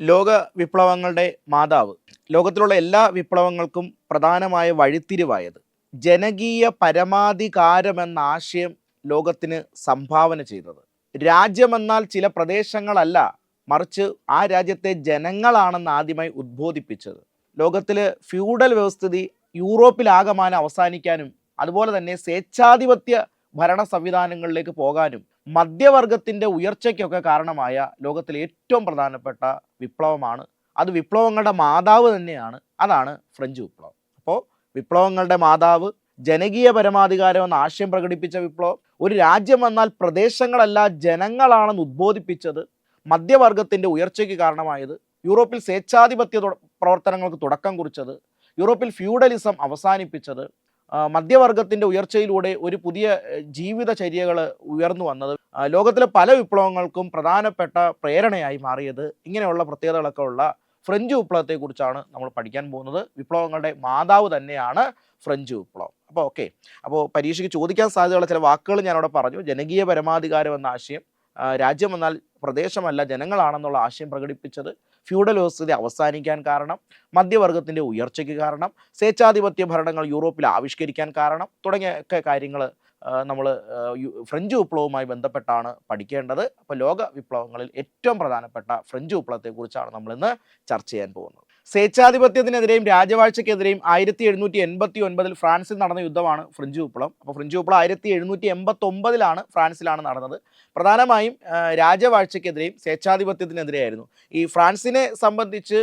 ലോക വിപ്ലവങ്ങളുടെ മാതാവ്. ലോകത്തിലുള്ള എല്ലാ വിപ്ലവങ്ങൾക്കും പ്രധാനമായ വഴിത്തിരിവായത് ജനകീയ പരമാധികാരമെന്ന ആശയം ലോകത്തിന് സംഭാവന ചെയ്തത്. രാജ്യമെന്നാൽ ചില പ്രദേശങ്ങളല്ല മറിച്ച് ആ രാജ്യത്തെ ജനങ്ങളാണെന്ന് ആദ്യമായി ഉദ്ബോധിപ്പിച്ചത്. ലോകത്തിലെ ഫ്യൂഡൽ വ്യവസ്ഥിതി യൂറോപ്പിലാകമാനം അവസാനിക്കാനും അതുപോലെ തന്നെ സ്വേച്ഛാധിപത്യ ഭരണ സംവിധാനങ്ങളിലേക്ക് പോകാനും മധ്യവർഗത്തിന്റെ ഉയർച്ചയ്ക്കൊക്കെ കാരണമായ ലോകത്തിലെ ഏറ്റവും പ്രധാനപ്പെട്ട വിപ്ലവമാണ്. അത് വിപ്ലവങ്ങളുടെ മാതാവ് തന്നെയാണ്. അതാണ് ഫ്രഞ്ച് വിപ്ലവം. അപ്പോൾ വിപ്ലവങ്ങളുടെ മാതാവ് ജനകീയ പരമാധികാരം എന്ന ആശയം പ്രകടിപ്പിച്ച വിപ്ലവം ഒരു രാജ്യം വന്നാൽ പ്രദേശങ്ങളല്ല ജനങ്ങളാണെന്ന് ഉദ്ബോധിപ്പിച്ചത് മധ്യവർഗത്തിന്റെ ഉയർച്ചയ്ക്ക് കാരണമായത് യൂറോപ്പിൽ സ്വേച്ഛാധിപത്യ പ്രവർത്തനങ്ങൾക്ക് തുടക്കം കുറിച്ചത് യൂറോപ്പിൽ ഫ്യൂഡലിസം അവസാനിപ്പിച്ചത് മധ്യവർഗത്തിന്റെ ഉയർച്ചയിലൂടെ ഒരു പുതിയ ജീവിത ജീവിതചര്യകൾ ഉയർന്നു വന്നത് ലോകത്തിലെ പല വിപ്ലവങ്ങൾക്കും പ്രധാനപ്പെട്ട പ്രേരണയായി മാറിയത് ഇങ്ങനെയുള്ള പ്രത്യേകതകളൊക്കെ ഉള്ള ഫ്രഞ്ച് വിപ്ലവത്തെക്കുറിച്ചാണ് നമ്മൾ പഠിക്കാൻ പോകുന്നത്. വിപ്ലവങ്ങളുടെ മാതാവ് തന്നെയാണ് ഫ്രഞ്ച് വിപ്ലവം. അപ്പോൾ ഓക്കെ. അപ്പോൾ പരീക്ഷയ്ക്ക് ചോദിക്കാൻ സാധ്യതയുള്ള ചില വാക്കുകൾ ഞാനവിടെ പറഞ്ഞു. ജനകീയ പരമാധികാരം എന്ന ആശയം രാജ്യം എന്നാൽ പ്രദേശമല്ല ജനങ്ങളാണെന്നുള്ള ആശയം പ്രകടിപ്പിച്ചത് ഫ്യൂഡൽ വ്യവസ്ഥിതി അവസാനിക്കാൻ കാരണം മധ്യവർഗത്തിന്റെ ഉയർച്ചയ്ക്ക് കാരണം സ്വേച്ഛാധിപത്യ ഭരണങ്ങൾ യൂറോപ്പിൽ ആവിഷ്കരിക്കാൻ കാരണം തുടങ്ങിയ ഒക്കെ കാര്യങ്ങൾ നമ്മൾ ഫ്രഞ്ച് വിപ്ലവവുമായി ബന്ധപ്പെട്ടാണ് പഠിക്കേണ്ടത്. അപ്പോൾ ലോക വിപ്ലവങ്ങളിൽ ഏറ്റവും പ്രധാനപ്പെട്ട ഫ്രഞ്ച് വിപ്ലവത്തെക്കുറിച്ചാണ് നമ്മളിന്ന് ചർച്ച ചെയ്യാൻ പോകുന്നത്. സ്വേച്ഛാധിപത്യത്തിനെതിരെയും രാജവാഴ്ചയ്ക്കെതിരെയും ആയിരത്തി എഴുന്നൂറ്റി എൺപത്തി ഒൻപതിൽ ഫ്രാൻസിൽ നടന്ന യുദ്ധമാണ് ഫ്രഞ്ച് വിപ്ലവം. അപ്പോൾ ഫ്രഞ്ച് വിപ്ലവം ആയിരത്തി എഴുന്നൂറ്റി എൺപത്തി ഒമ്പതിലാണ് ഫ്രാൻസിലാണ് നടന്നത്. പ്രധാനമായും രാജവാഴ്ചയ്ക്കെതിരെയും സ്വേച്ഛാധിപത്യത്തിനെതിരെയായിരുന്നു. ഈ ഫ്രാൻസിനെ സംബന്ധിച്ച്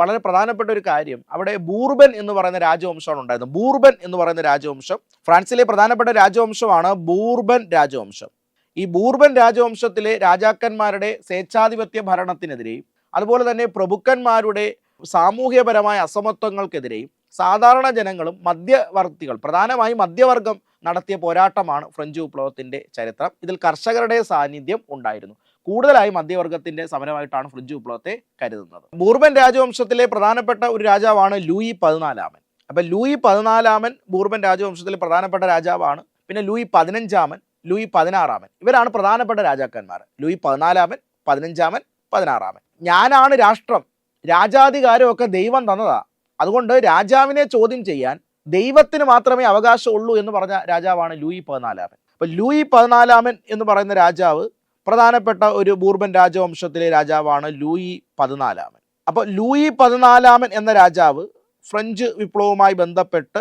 വളരെ പ്രധാനപ്പെട്ട ഒരു കാര്യം അവിടെ ബൂർബൻ എന്ന് പറയുന്ന രാജവംശമാണ് ഉണ്ടായിരുന്നത്. ബൂർബൻ എന്ന് പറയുന്ന രാജവംശം ഫ്രാൻസിലെ പ്രധാനപ്പെട്ട രാജവംശമാണ് ബൂർബൻ രാജവംശം. ഈ ബൂർബൻ രാജവംശത്തിലെ രാജാക്കന്മാരുടെ സ്വേച്ഛാധിപത്യ ഭരണത്തിനെതിരെയും അതുപോലെ തന്നെ പ്രഭുക്കന്മാരുടെ സാമൂഹ്യപരമായ അസമത്വങ്ങൾക്കെതിരെയും സാധാരണ ജനങ്ങളും മധ്യവർത്തികൾ പ്രധാനമായും മധ്യവർഗം നടത്തിയ പോരാട്ടമാണ് ഫ്രഞ്ച് വിപ്ലവത്തിന്റെ ചരിത്രം. ഇതിൽ കർഷകരുടെ സാന്നിധ്യം ഉണ്ടായിരുന്നു. കൂടുതലായി മധ്യവർഗത്തിന്റെ സമരമായിട്ടാണ് ഫ്രഞ്ച് വിപ്ലവത്തെ കരുതുന്നത്. ബൂർബൻ രാജവംശത്തിലെ പ്രധാനപ്പെട്ട ഒരു രാജാവാണ് ലൂയി പതിനാലാമൻ. അപ്പൊ ലൂയി പതിനാലാമൻ ബൂർബൻ രാജവംശത്തിലെ പ്രധാനപ്പെട്ട രാജാവാണ്. പിന്നെ ലൂയി പതിനഞ്ചാമൻ ലൂയി പതിനാറാമൻ. ഇവരാണ് പ്രധാനപ്പെട്ട രാജാക്കന്മാർ. ലൂയി പതിനാലാമൻ പതിനഞ്ചാമൻ പതിനാറാമൻ. ഞാനാണ് രാഷ്ട്രം. രാജാധികാരമൊക്കെ ദൈവം തന്നതാ. അതുകൊണ്ട് രാജാവിനെ ചോദ്യം ചെയ്യാൻ ദൈവത്തിന് മാത്രമേ അവകാശമുള്ളൂ എന്ന് പറഞ്ഞ രാജാവാണ് ലൂയി പതിനാലാമൻ. അപ്പൊ ലൂയി പതിനാലാമൻ എന്ന് പറയുന്ന രാജാവ് പ്രധാനപ്പെട്ട ഒരു ബൂർബൻ രാജവംശത്തിലെ രാജാവാണ് ലൂയി പതിനാലാമൻ. അപ്പോൾ ലൂയി പതിനാലാമൻ എന്ന രാജാവ് ഫ്രഞ്ച് വിപ്ലവവുമായി ബന്ധപ്പെട്ട്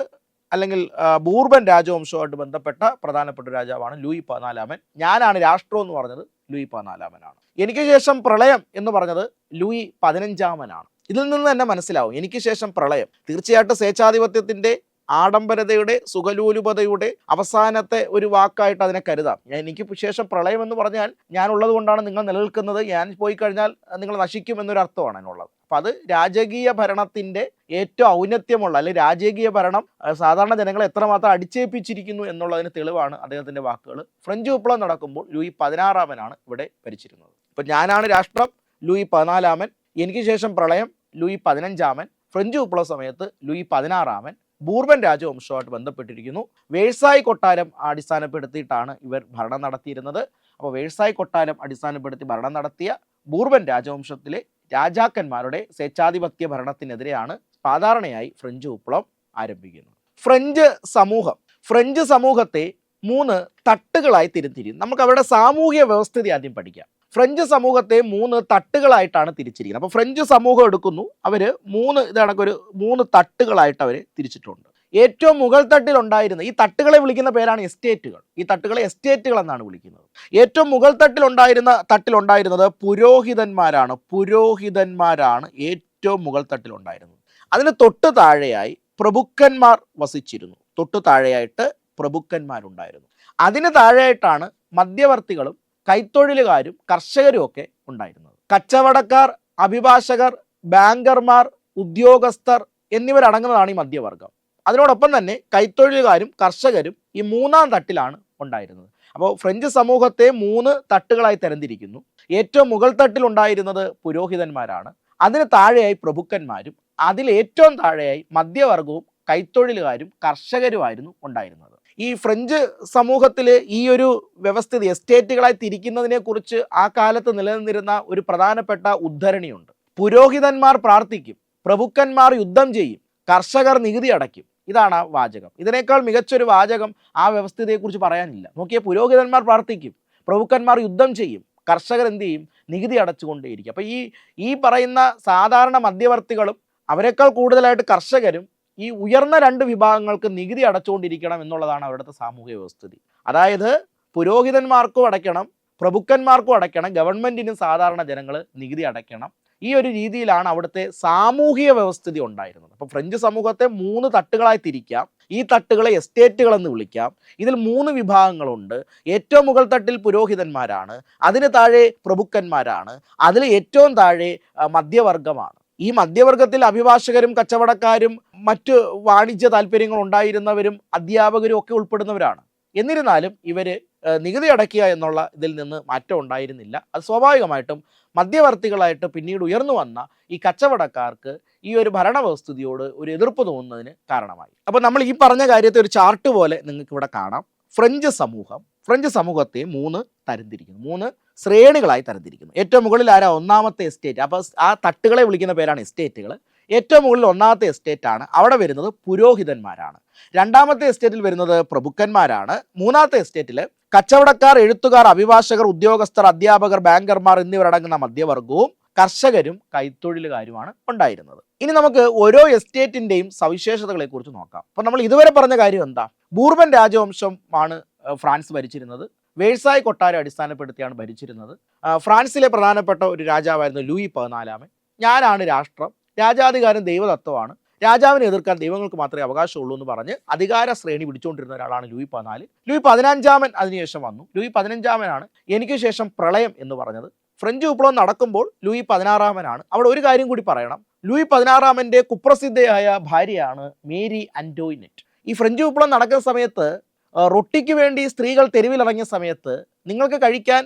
അല്ലെങ്കിൽ ബൂർബൻ രാജവംശവുമായിട്ട് ബന്ധപ്പെട്ട പ്രധാനപ്പെട്ട രാജാവാണ് ലൂയി പതിനാലാമൻ. ഞാനാണ് രാഷ്ട്രം എന്ന് പറഞ്ഞത് ലൂയി പതിനാലാമനാണ്. എനിക്ക് ശേഷം പ്രളയം എന്ന് പറഞ്ഞത് ലൂയി പതിനഞ്ചാമനാണ്. ഇതിൽ നിന്ന് തന്നെ മനസ്സിലാവും എനിക്ക് ശേഷം പ്രളയം. തീർച്ചയായിട്ടും സ്വേച്ഛാധിപത്യത്തിന്റെ ആഡംബരതയുടെ സുഖലൂലുപതയുടെ അവസാനത്തെ ഒരു വാക്കായിട്ട് അതിനെ കരുതാം. എനിക്ക് ശേഷം പ്രളയം എന്ന് പറഞ്ഞാൽ ഞാൻ ഉള്ളത് കൊണ്ടാണ് നിങ്ങൾ നിലനിൽക്കുന്നത്. ഞാൻ പോയി കഴിഞ്ഞാൽ നിങ്ങൾ നശിക്കും എന്നൊരു അർത്ഥമാണ് അതിനുള്ളത്. അപ്പം അത് രാജകീയ ഭരണത്തിന്റെ ഏറ്റവും ഔന്നത്യമുള്ള അല്ലെങ്കിൽ രാജകീയ ഭരണം സാധാരണ ജനങ്ങളെ എത്രമാത്രം അടിച്ചേൽപ്പിച്ചിരിക്കുന്നു എന്നുള്ളതിന് തെളിവാണ് അദ്ദേഹത്തിന്റെ വാക്കുകൾ. ഫ്രഞ്ച് വിപ്ലവം നടക്കുമ്പോൾ ലൂയി പതിനാറാമനാണ് ഇവിടെ ഭരിച്ചിരുന്നത്. അപ്പം ഞാനാണ് രാഷ്ട്രം ലൂയി പതിനാലാമൻ എനിക്ക് ശേഷം പ്രളയം ലൂയി പതിനഞ്ചാമൻ ഫ്രഞ്ച് വിപ്ലവ സമയത്ത് ലൂയി പതിനാറാമൻ ബൂർബൻ രാജവംശവുമായിട്ട് ബന്ധപ്പെട്ടിരിക്കുന്നു. വേഴ്സായി കൊട്ടാരം അടിസ്ഥാനപ്പെടുത്തിയിട്ടാണ് ഇവർ ഭരണം നടത്തിയിരുന്നത്. അപ്പോൾ വേഴ്സായി കൊട്ടാരം അടിസ്ഥാനപ്പെടുത്തി ഭരണം നടത്തിയ ബൂർബൻ രാജവംശത്തിലെ രാജാക്കന്മാരുടെ സ്വേച്ഛാധിപത്യ ഭരണത്തിനെതിരെയാണ് സാധാരണയായി ഫ്രഞ്ച് വിപ്ലവം ആരംഭിക്കുന്നത്. ഫ്രഞ്ച് സമൂഹം ഫ്രഞ്ച് സമൂഹത്തെ മൂന്ന് തട്ടുകളായി തിരുത്തിരിക്കും നമുക്ക് അവരുടെ സാമൂഹ്യ വ്യവസ്ഥിതി ആദ്യം പഠിക്കാം. ഫ്രഞ്ച് സമൂഹത്തെ മൂന്ന് തട്ടുകളായിട്ടാണ് തിരിച്ചിരിക്കുന്നത്. അപ്പോൾ ഫ്രഞ്ച് സമൂഹം എടുക്കുന്നു. അവർ മൂന്ന് ഇതണക്കൊരു മൂന്ന് തട്ടുകളായിട്ട് അവർ തിരിച്ചിട്ടുണ്ട്. ഏറ്റവും മുകൾ തട്ടിൽ ഉണ്ടായിരുന്ന ഈ തട്ടുകളെ വിളിക്കുന്ന പേരാണ് എസ്റ്റേറ്റുകൾ. ഈ തട്ടുകളെ എസ്റ്റേറ്റുകൾ എന്നാണ് വിളിക്കുന്നത്. ഏറ്റവും മുകൾ തട്ടിൽ ഉണ്ടായിരുന്ന തട്ടിൽ ഉണ്ടായിരുന്നത് പുരോഹിതന്മാരാണ്. പുരോഹിതന്മാരാണ് ഏറ്റവും മുകൾ തട്ടിൽ ഉണ്ടായിരുന്നത്. അതിന് തൊട്ട് താഴെയായി പ്രഭുക്കന്മാർ വസിച്ചിരുന്നു. തൊട്ട് താഴെയായിട്ട് പ്രഭുക്കന്മാരുണ്ടായിരുന്നു. അതിന് താഴെയായിട്ടാണ് മധ്യവർത്തികളും കൈത്തൊഴിലുകാരും കർഷകരും ഒക്കെ ഉണ്ടായിരുന്നത്. കച്ചവടക്കാർ അഭിഭാഷകർ ബാങ്കർമാർ ഉദ്യോഗസ്ഥർ എന്നിവരടങ്ങുന്നതാണ് ഈ മധ്യവർഗം. അതിനോടൊപ്പം തന്നെ കൈത്തൊഴിലുകാരും കർഷകരും ഈ മൂന്നാം തട്ടിലാണ് ഉണ്ടായിരുന്നത്. അപ്പോൾ ഫ്രഞ്ച് സമൂഹത്തെ മൂന്ന് തട്ടുകളായി തരംതിരിക്കുന്നു. ഏറ്റവും മുകൾ തട്ടിൽ ഉണ്ടായിരുന്നത് പുരോഹിതന്മാരാണ്. അതിന് താഴെയായി പ്രഭുക്കന്മാരും. അതിൽ ഏറ്റവും താഴെയായി മധ്യവർഗവും കൈത്തൊഴിലുകാരും കർഷകരുമായിരുന്നു ഉണ്ടായിരുന്നത്. ഈ ഫ്രഞ്ച് സമൂഹത്തിൽ ഈ ഒരു വ്യവസ്ഥിതി എസ്റ്റേറ്റുകളായി തിരിക്കുന്നതിനെക്കുറിച്ച് ആ കാലത്ത് നിലനിന്നിരുന്ന ഒരു പ്രധാനപ്പെട്ട ഉദ്ധരണിയുണ്ട്. പുരോഹിതന്മാർ പ്രാർത്ഥിക്കും പ്രഭുക്കന്മാർ യുദ്ധം ചെയ്യും കർഷകർ നികുതി അടയ്ക്കും. ഇതാണ് ആ വാചകം. ഇതിനേക്കാൾ മികച്ചൊരു വാചകം ആ വ്യവസ്ഥിതിയെക്കുറിച്ച് പറയാനില്ല. നോക്കിയ പുരോഹിതന്മാർ പ്രാർത്ഥിക്കും പ്രഭുക്കന്മാർ യുദ്ധം ചെയ്യും കർഷകർ എന്ത് ചെയ്യും? നികുതി അടച്ചുകൊണ്ടേയിരിക്കും. അപ്പോൾ ഈ ഈ പറയുന്ന സാധാരണ മധ്യവർത്തികളും അവരെക്കാൾ കൂടുതലായിട്ട് കർഷകരും ഈ ഉയർന്ന രണ്ട് വിഭാഗങ്ങൾക്ക് നികുതി അടച്ചുകൊണ്ടിരിക്കണം എന്നുള്ളതാണ് അവരുടെ സാമൂഹിക വ്യവസ്ഥിതി. അതായത് പുരോഹിതന്മാർക്കും അടയ്ക്കണം പ്രഭുക്കന്മാർക്കും അടയ്ക്കണം ഗവൺമെന്റിനും സാധാരണ ജനങ്ങൾ നികുതി അടയ്ക്കണം. ഈ ഒരു രീതിയിലാണ് അവിടുത്തെ സാമൂഹിക വ്യവസ്ഥിതി ഉണ്ടായിരുന്നത്. അപ്പോൾ ഫ്രഞ്ച് സമൂഹത്തെ മൂന്ന് തട്ടുകളായി തിരിക്കാം. ഈ തട്ടുകളെ എസ്റ്റേറ്റുകൾ എന്ന് വിളിക്കാം. ഇതിൽ മൂന്ന് വിഭാഗങ്ങളുണ്ട്. ഏറ്റവും മുകൾ തട്ടിൽ പുരോഹിതന്മാരാണ്. അതിന് താഴെ പ്രഭുക്കന്മാരാണ്. അതിൽ ഏറ്റവും താഴെ മധ്യവർഗമാണ് ഈ മധ്യവർഗത്തിൽ അഭിഭാഷകരും കച്ചവടക്കാരും മറ്റ് വാണിജ്യ താല്പര്യങ്ങൾ ഉണ്ടായിരുന്നവരും അധ്യാപകരും ഒക്കെ ഉൾപ്പെടുന്നവരാണ്. എന്നിരുന്നാലും ഏഹ്, നികുതി അടയ്ക്കുക എന്നുള്ള ഇതിൽ നിന്ന് മാറ്റം ഉണ്ടായിരുന്നില്ല. അത് സ്വാഭാവികമായിട്ടും മധ്യവർത്തികളായിട്ട് പിന്നീട് ഉയർന്നു വന്ന ഈ കച്ചവടക്കാർക്ക് ഈ ഒരു ഭരണവ്യവസ്ഥിതിയോട് ഒരു എതിർപ്പ് തോന്നുന്നതിന് കാരണമായി. അപ്പോൾ നമ്മൾ ഈ പറഞ്ഞ കാര്യത്തെ ഒരു ചാർട്ട് പോലെ നിങ്ങൾക്ക് ഇവിടെ കാണാം. ഫ്രഞ്ച് സമൂഹം ഫ്രഞ്ച് സമൂഹത്തെ മൂന്ന് തരംതിരിക്കുന്നു. മൂന്ന് ശ്രേണികളായി തരംതിരിക്കുന്നു. ഏറ്റവും മുകളിൽ ആരാ? ഒന്നാമത്തെ എസ്റ്റേറ്റ് അപ്പോൾ ആ തട്ടുകളെ വിളിക്കുന്ന പേരാണ് എസ്റ്റേറ്റുകൾ ഏറ്റവും മുകളിൽ ഒന്നാമത്തെ എസ്റ്റേറ്റാണ് അവിടെ വരുന്നത് പുരോഹിതന്മാരാണ്. രണ്ടാമത്തെ എസ്റ്റേറ്റിൽ വരുന്നത് പ്രഭുക്കന്മാരാണ്. മൂന്നാമത്തെ എസ്റ്റേറ്റിൽ കച്ചവടക്കാർ എഴുത്തുകാർ അഭിഭാഷകർ ഉദ്യോഗസ്ഥർ അധ്യാപകർ ബാങ്കർമാർ എന്നിവരടങ്ങുന്ന മധ്യവർഗവും കർഷകരും കൈത്തൊഴിലുകാരുമാണ് ഉണ്ടായിരുന്നത്. ഇനി നമുക്ക് ഓരോ എസ്റ്റേറ്റിന്റെയും സവിശേഷതകളെക്കുറിച്ച് നോക്കാം. അപ്പോൾ നമ്മൾ ഇതുവരെ പറഞ്ഞ കാര്യം എന്താ? ബൂർബൻ രാജവംശം ആണ് ഏഹ്, ഫ്രാൻസ് ഭരിച്ചിരുന്നത്. വേഴ്സായ് കൊട്ടാരം അടിസ്ഥാനപ്പെടുത്തിയാണ് ഭരിച്ചിരുന്നത്. ഫ്രാൻസിലെ പ്രധാനപ്പെട്ട ഒരു രാജാവായിരുന്നു ലൂയി പതിനാലാമൻ. ഞാനാണ് രാഷ്ട്രം. രാജാധികാരം ദൈവതത്വമാണ്. രാജാവിനെ എതിർക്കാൻ ദൈവങ്ങൾക്ക് മാത്രമേ അവകാശമുള്ളൂ എന്ന് പറഞ്ഞ് അധികാര ശ്രേണി പിടിച്ചുകൊണ്ടിരുന്ന ഒരാളാണ് ലൂയി പതിനാല്. ലൂയി പതിനഞ്ചാമൻ അതിനുശേഷം വന്നു. ലൂയി പതിനഞ്ചാമനാണ് എനിക്ക് ശേഷം പ്രളയം എന്ന് പറഞ്ഞത്. ഫ്രഞ്ച് വിപ്ലവം നടക്കുമ്പോൾ ലൂയി പതിനാറാമനാണ്. അവിടെ ഒരു കാര്യം കൂടി പറയണം. ലൂയി പതിനാറാമന്റെ കുപ്രസിദ്ധയായ ഭാര്യയാണ് മേരി അന്റോയിനെറ്റ് ഈ ഫ്രഞ്ച് വിപ്ലവം നടക്കുന്ന സമയത്ത് റൊട്ടിക്ക് വേണ്ടി സ്ത്രീകൾ തെരുവിലിറങ്ങിയ സമയത്ത് നിങ്ങൾക്ക് കഴിക്കാൻ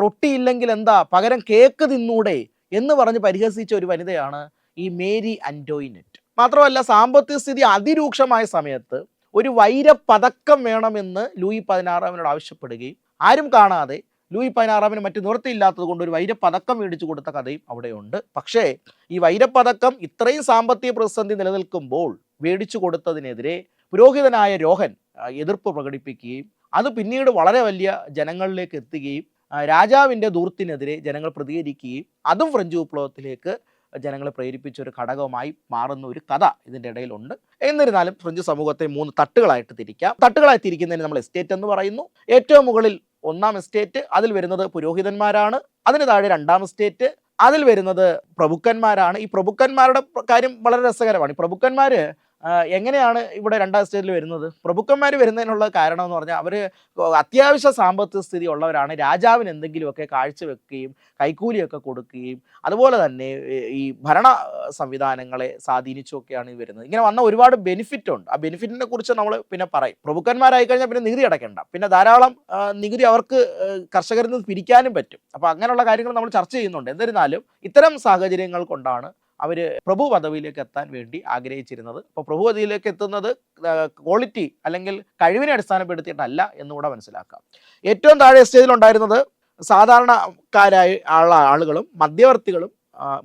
റൊട്ടി ഇല്ലെങ്കിൽ എന്താ? പകരം കേക്ക് തിന്നൂടെ എന്ന് പറഞ്ഞ് പരിഹസിച്ച ഒരു വനിതയാണ് ഈ മേരി അന്റോയിനെറ്റ് മാത്രമല്ല സാമ്പത്തിക സ്ഥിതി അതിരൂക്ഷമായ സമയത്ത് ഒരു വൈരപ്പതക്കം വേണമെന്ന് ലൂയി പതിനാറാമനോട് ആവശ്യപ്പെടുകയും ആരും കാണാതെ ലൂയി പതിനാറാമന് മറ്റു നിവൃത്തിയില്ലാത്തത് കൊണ്ട് ഒരു വൈരപ്പതക്കം മേടിച്ചു കൊടുത്ത കഥയും അവിടെയുണ്ട്. പക്ഷേ ഈ വൈരപ്പതക്കം ഇത്രയും സാമ്പത്തിക പ്രതിസന്ധി നിലനിൽക്കുമ്പോൾ മേടിച്ചു കൊടുത്തതിനെതിരെ പുരോഹിതനായ രോഹൻ എതിർപ്പ് പ്രകടിപ്പിക്കുകയും അത് പിന്നീട് വളരെ വലിയ ജനങ്ങളിലേക്ക് എത്തുകയും രാജാവിന്റെ ദൂർത്തിനെതിരെ ജനങ്ങൾ പ്രതികരിക്കുകയും അതും ഫ്രഞ്ച് വിപ്ലവത്തിലേക്ക് ജനങ്ങളെ പ്രേരിപ്പിച്ച ഒരു ഘടകമായി മാറുന്ന ഒരു കഥ ഇതിന്റെ ഇടയിലുണ്ട്. എന്നിരുന്നാലും ഫ്രഞ്ച് സമൂഹത്തെ മൂന്ന് തട്ടുകളായിട്ട് തിരിക്കാം. തട്ടുകളായി തിരിക്കുന്നതിന് നമ്മൾ എസ്റ്റേറ്റ് എന്ന് പറയുന്നു. ഏറ്റവും മുകളിൽ ഒന്നാം എസ്റ്റേറ്റ് അതിൽ വരുന്നത് പുരോഹിതന്മാരാണ്. അതിന് താഴെ രണ്ടാം എസ്റ്റേറ്റ് അതിൽ വരുന്നത് പ്രഭുക്കന്മാരാണ്. ഈ പ്രഭുക്കന്മാരുടെ കാര്യം വളരെ രസകരമാണ്. ഈ പ്രഭുക്കന്മാര് ആ, എങ്ങനെയാണ് ഇവിടെ രണ്ടാം സ്റ്റേജിൽ വരുന്നത്? പ്രഭുക്കന്മാർ വരുന്നതിനുള്ള കാരണം എന്ന് പറഞ്ഞാൽ അവർ അത്യാവശ്യ സാമ്പത്തിക സ്ഥിതി ഉള്ളവരാണ്. രാജാവിന് എന്തെങ്കിലുമൊക്കെ കാഴ്ചവെക്കുകയും കൈക്കൂലിയൊക്കെ കൊടുക്കുകയും അതുപോലെ തന്നെ ഈ ഭരണ സംവിധാനങ്ങളെ സ്വാധീനിച്ചൊക്കെയാണ് ഈ വരുന്നത്. ഇങ്ങനെ വന്ന ഒരുപാട് ബെനിഫിറ്റ് ഉണ്ട്. ആ ബെനിഫിറ്റിനെ കുറിച്ച് നമ്മൾ പിന്നെ പറയും. പ്രഭുക്കന്മാരായി കഴിഞ്ഞാൽ പിന്നെ നികുതി അടയ്ക്കണ്ട. പിന്നെ ധാരാളം നികുതി അവർക്ക് കർഷകരിൽ നിന്ന് പിരിക്കാനും പറ്റും. അപ്പോൾ അങ്ങനെയുള്ള കാര്യങ്ങൾ നമ്മൾ ചർച്ച ചെയ്യുന്നുണ്ട്. എന്നിരുന്നാലും ഇത്തരം സാഹചര്യങ്ങൾ കൊണ്ടാണ് അവർ പ്രഭു പദവിയിലേക്ക് എത്താൻ വേണ്ടി ആഗ്രഹിച്ചിരുന്നത്. അപ്പോൾ പ്രഭു പദവിയിലേക്ക് എത്തുന്നത് ക്വാളിറ്റി അല്ലെങ്കിൽ കഴിവിനെ അടിസ്ഥാനപ്പെടുത്തിയിട്ടല്ല എന്നുകൂടെ മനസ്സിലാക്കാം. ഏറ്റവും താഴെ സ്റ്റേജിൽ ഉണ്ടായിരുന്നത് സാധാരണക്കാരായ ആള ആളുകളും മധ്യവർത്തികളും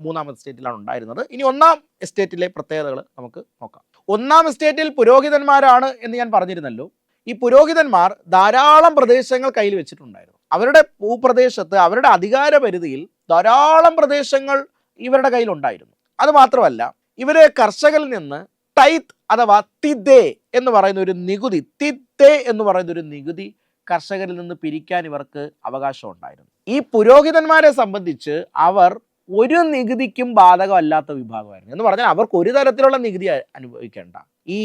മൂന്നാമത്തെ സ്റ്റേറ്റിലാണ് ഉണ്ടായിരുന്നത്. ഇനി ഒന്നാം എസ്റ്റേറ്റിലെ പ്രത്യേകതകൾ നമുക്ക് നോക്കാം. ഒന്നാം എസ്റ്റേറ്റിൽ പുരോഹിതന്മാരാണ് എന്ന് ഞാൻ പറഞ്ഞിരുന്നല്ലോ. ഈ പുരോഹിതന്മാർ ധാരാളം പ്രദേശങ്ങൾ കയ്യിൽ വെച്ചിട്ടുണ്ടായിരുന്നു. അവരുടെ ഭൂപ്രദേശത്ത് അവരുടെ അധികാര പരിധിയിൽ ധാരാളം പ്രദേശങ്ങൾ ഇവരുടെ കയ്യിലുണ്ടായിരുന്നു. അത് മാത്രമല്ല ഇവർ കർഷകരിൽ നിന്ന് ടൈത്ത് അഥവാ തിദേ എന്ന് പറയുന്ന ഒരു നികുതി തിത്തേ എന്ന് പറയുന്ന ഒരു നികുതി കർഷകരിൽ നിന്ന് പിരിക്കാൻ ഇവർക്ക് അവകാശം ഉണ്ടായിരുന്നു. ഈ പുരോഹിതന്മാരെ സംബന്ധിച്ച് അവർ ഒരു നികുതിക്കും ബാധകമല്ലാത്ത വിഭാഗമായിരുന്നു. എന്ന് പറഞ്ഞാൽ അവർക്ക് ഒരു തരത്തിലുള്ള നികുതി അനുഭവിക്കേണ്ട. ഈ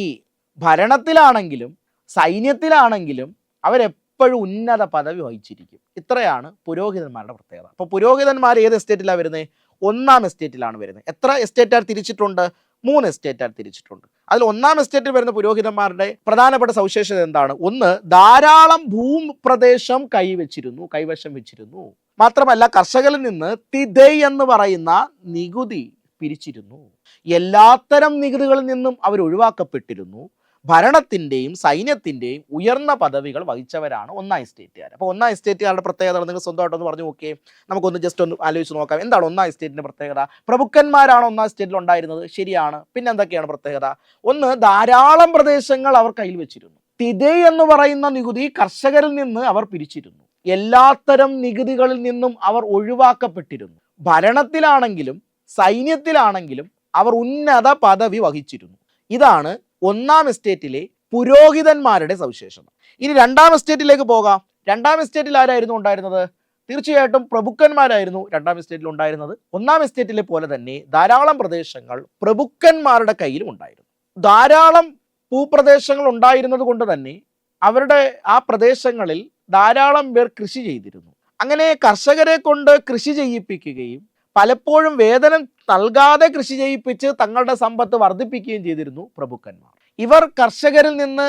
ഭരണത്തിലാണെങ്കിലും സൈന്യത്തിലാണെങ്കിലും അവരെപ്പോഴും ഉന്നത പദവി വഹിച്ചിരിക്കും. ഇത്രയാണ് പുരോഹിതന്മാരുടെ പ്രത്യേകത. അപ്പോൾ പുരോഹിതന്മാർ ഏത് എസ്റ്റേറ്റിലാണ് വരുന്നത് ഒന്നാം എസ്റ്റേറ്റിലാണ് വരുന്നത്. എത്ര എസ്റ്റേറ്റാർ തിരിച്ചിട്ടുണ്ട്? മൂന്ന് എസ്റ്റേറ്റാർ തിരിച്ചിട്ടുണ്ട്. അതിൽ ഒന്നാം എസ്റ്റേറ്റിൽ വരുന്ന പുരോഹിതന്മാരുടെ പ്രധാനപ്പെട്ട സവിശേഷത എന്താണ്? ഒന്ന് ധാരാളം ഭൂപ്രദേശം കൈവച്ചിരുന്നു കൈവശം വെച്ചിരുന്നു. മാത്രമല്ല കർഷകരിൽ നിന്ന് തിദൈ എന്ന് പറയുന്ന നികുതി പിരിച്ചിരുന്നു. എല്ലാത്തരം നികുതികളിൽ നിന്നും അവർ ഒഴിവാക്കപ്പെട്ടിരുന്നു. ഭരണത്തിന്റെയും സൈന്യത്തിന്റെയും ഉയർന്ന പദവികൾ വഹിച്ചവരാണ് ഒന്നാം എസ്റ്റേറ്റുകാർ അപ്പോൾ ഒന്നാം എസ്റ്റേറ്റുകാരുടെ പ്രത്യേകത നിങ്ങൾ സ്വന്തമായിട്ടൊന്ന് പറഞ്ഞു നോക്കിയേ. നമുക്കൊന്ന് ജസ്റ്റ് ഒന്ന് ആലോചിച്ച് നോക്കാം. എന്താണ് ഒന്നാം എസ്റ്റേറ്റിന്റെ പ്രത്യേകത? പ്രഭുക്കന്മാരാണ് ഒന്നാം എസ്റ്റേറ്റിൽ ഉണ്ടായിരുന്നത് ശരിയാണ്. പിന്നെ എന്തൊക്കെയാണ് പ്രത്യേകത? ഒന്ന് ധാരാളം പ്രദേശങ്ങൾ അവർ കയ്യിൽ വെച്ചിരുന്നു. തിഥേ എന്ന് പറയുന്ന നികുതി കർഷകരിൽ നിന്ന് അവർ പിരിച്ചിരുന്നു. എല്ലാത്തരം നികുതികളിൽ നിന്നും അവർ ഒഴിവാക്കപ്പെട്ടിരുന്നു. ഭരണത്തിലാണെങ്കിലും സൈന്യത്തിലാണെങ്കിലും അവർ ഉന്നത പദവി വഹിച്ചിരുന്നു. ഇതാണ് ഒന്നാം എസ്റ്റേറ്റിലെ പുരോഹിതന്മാരുടെ സവിശേഷത. ഇനി രണ്ടാം എസ്റ്റേറ്റിലേക്ക് പോകാം. രണ്ടാം എസ്റ്റേറ്റിൽ ആരായിരുന്നു ഉണ്ടായിരുന്നത്? തീർച്ചയായിട്ടും പ്രഭുക്കന്മാരായിരുന്നു രണ്ടാം എസ്റ്റേറ്റിൽ ഉണ്ടായിരുന്നത്. ഒന്നാം എസ്റ്റേറ്റിലെ പോലെ തന്നെ ധാരാളം പ്രദേശങ്ങൾ പ്രഭുക്കന്മാരുടെ കയ്യിലും ഉണ്ടായിരുന്നു. ധാരാളം ഭൂപ്രദേശങ്ങൾ ഉണ്ടായിരുന്നത് കൊണ്ട് തന്നെ അവരുടെ ആ പ്രദേശങ്ങളിൽ ധാരാളം പേർ കൃഷി ചെയ്തിരുന്നു. അങ്ങനെ കർഷകരെ കൊണ്ട് കൃഷി ചെയ്യിപ്പിക്കുകയും പലപ്പോഴും വേതനം നൽകാതെ കൃഷി ചെയ്യിപ്പിച്ച് തങ്ങളുടെ സമ്പത്ത് വർദ്ധിപ്പിക്കുകയും ചെയ്തിരുന്നു പ്രഭുക്കന്മാർ. ഇവർ കർഷകരിൽ നിന്ന്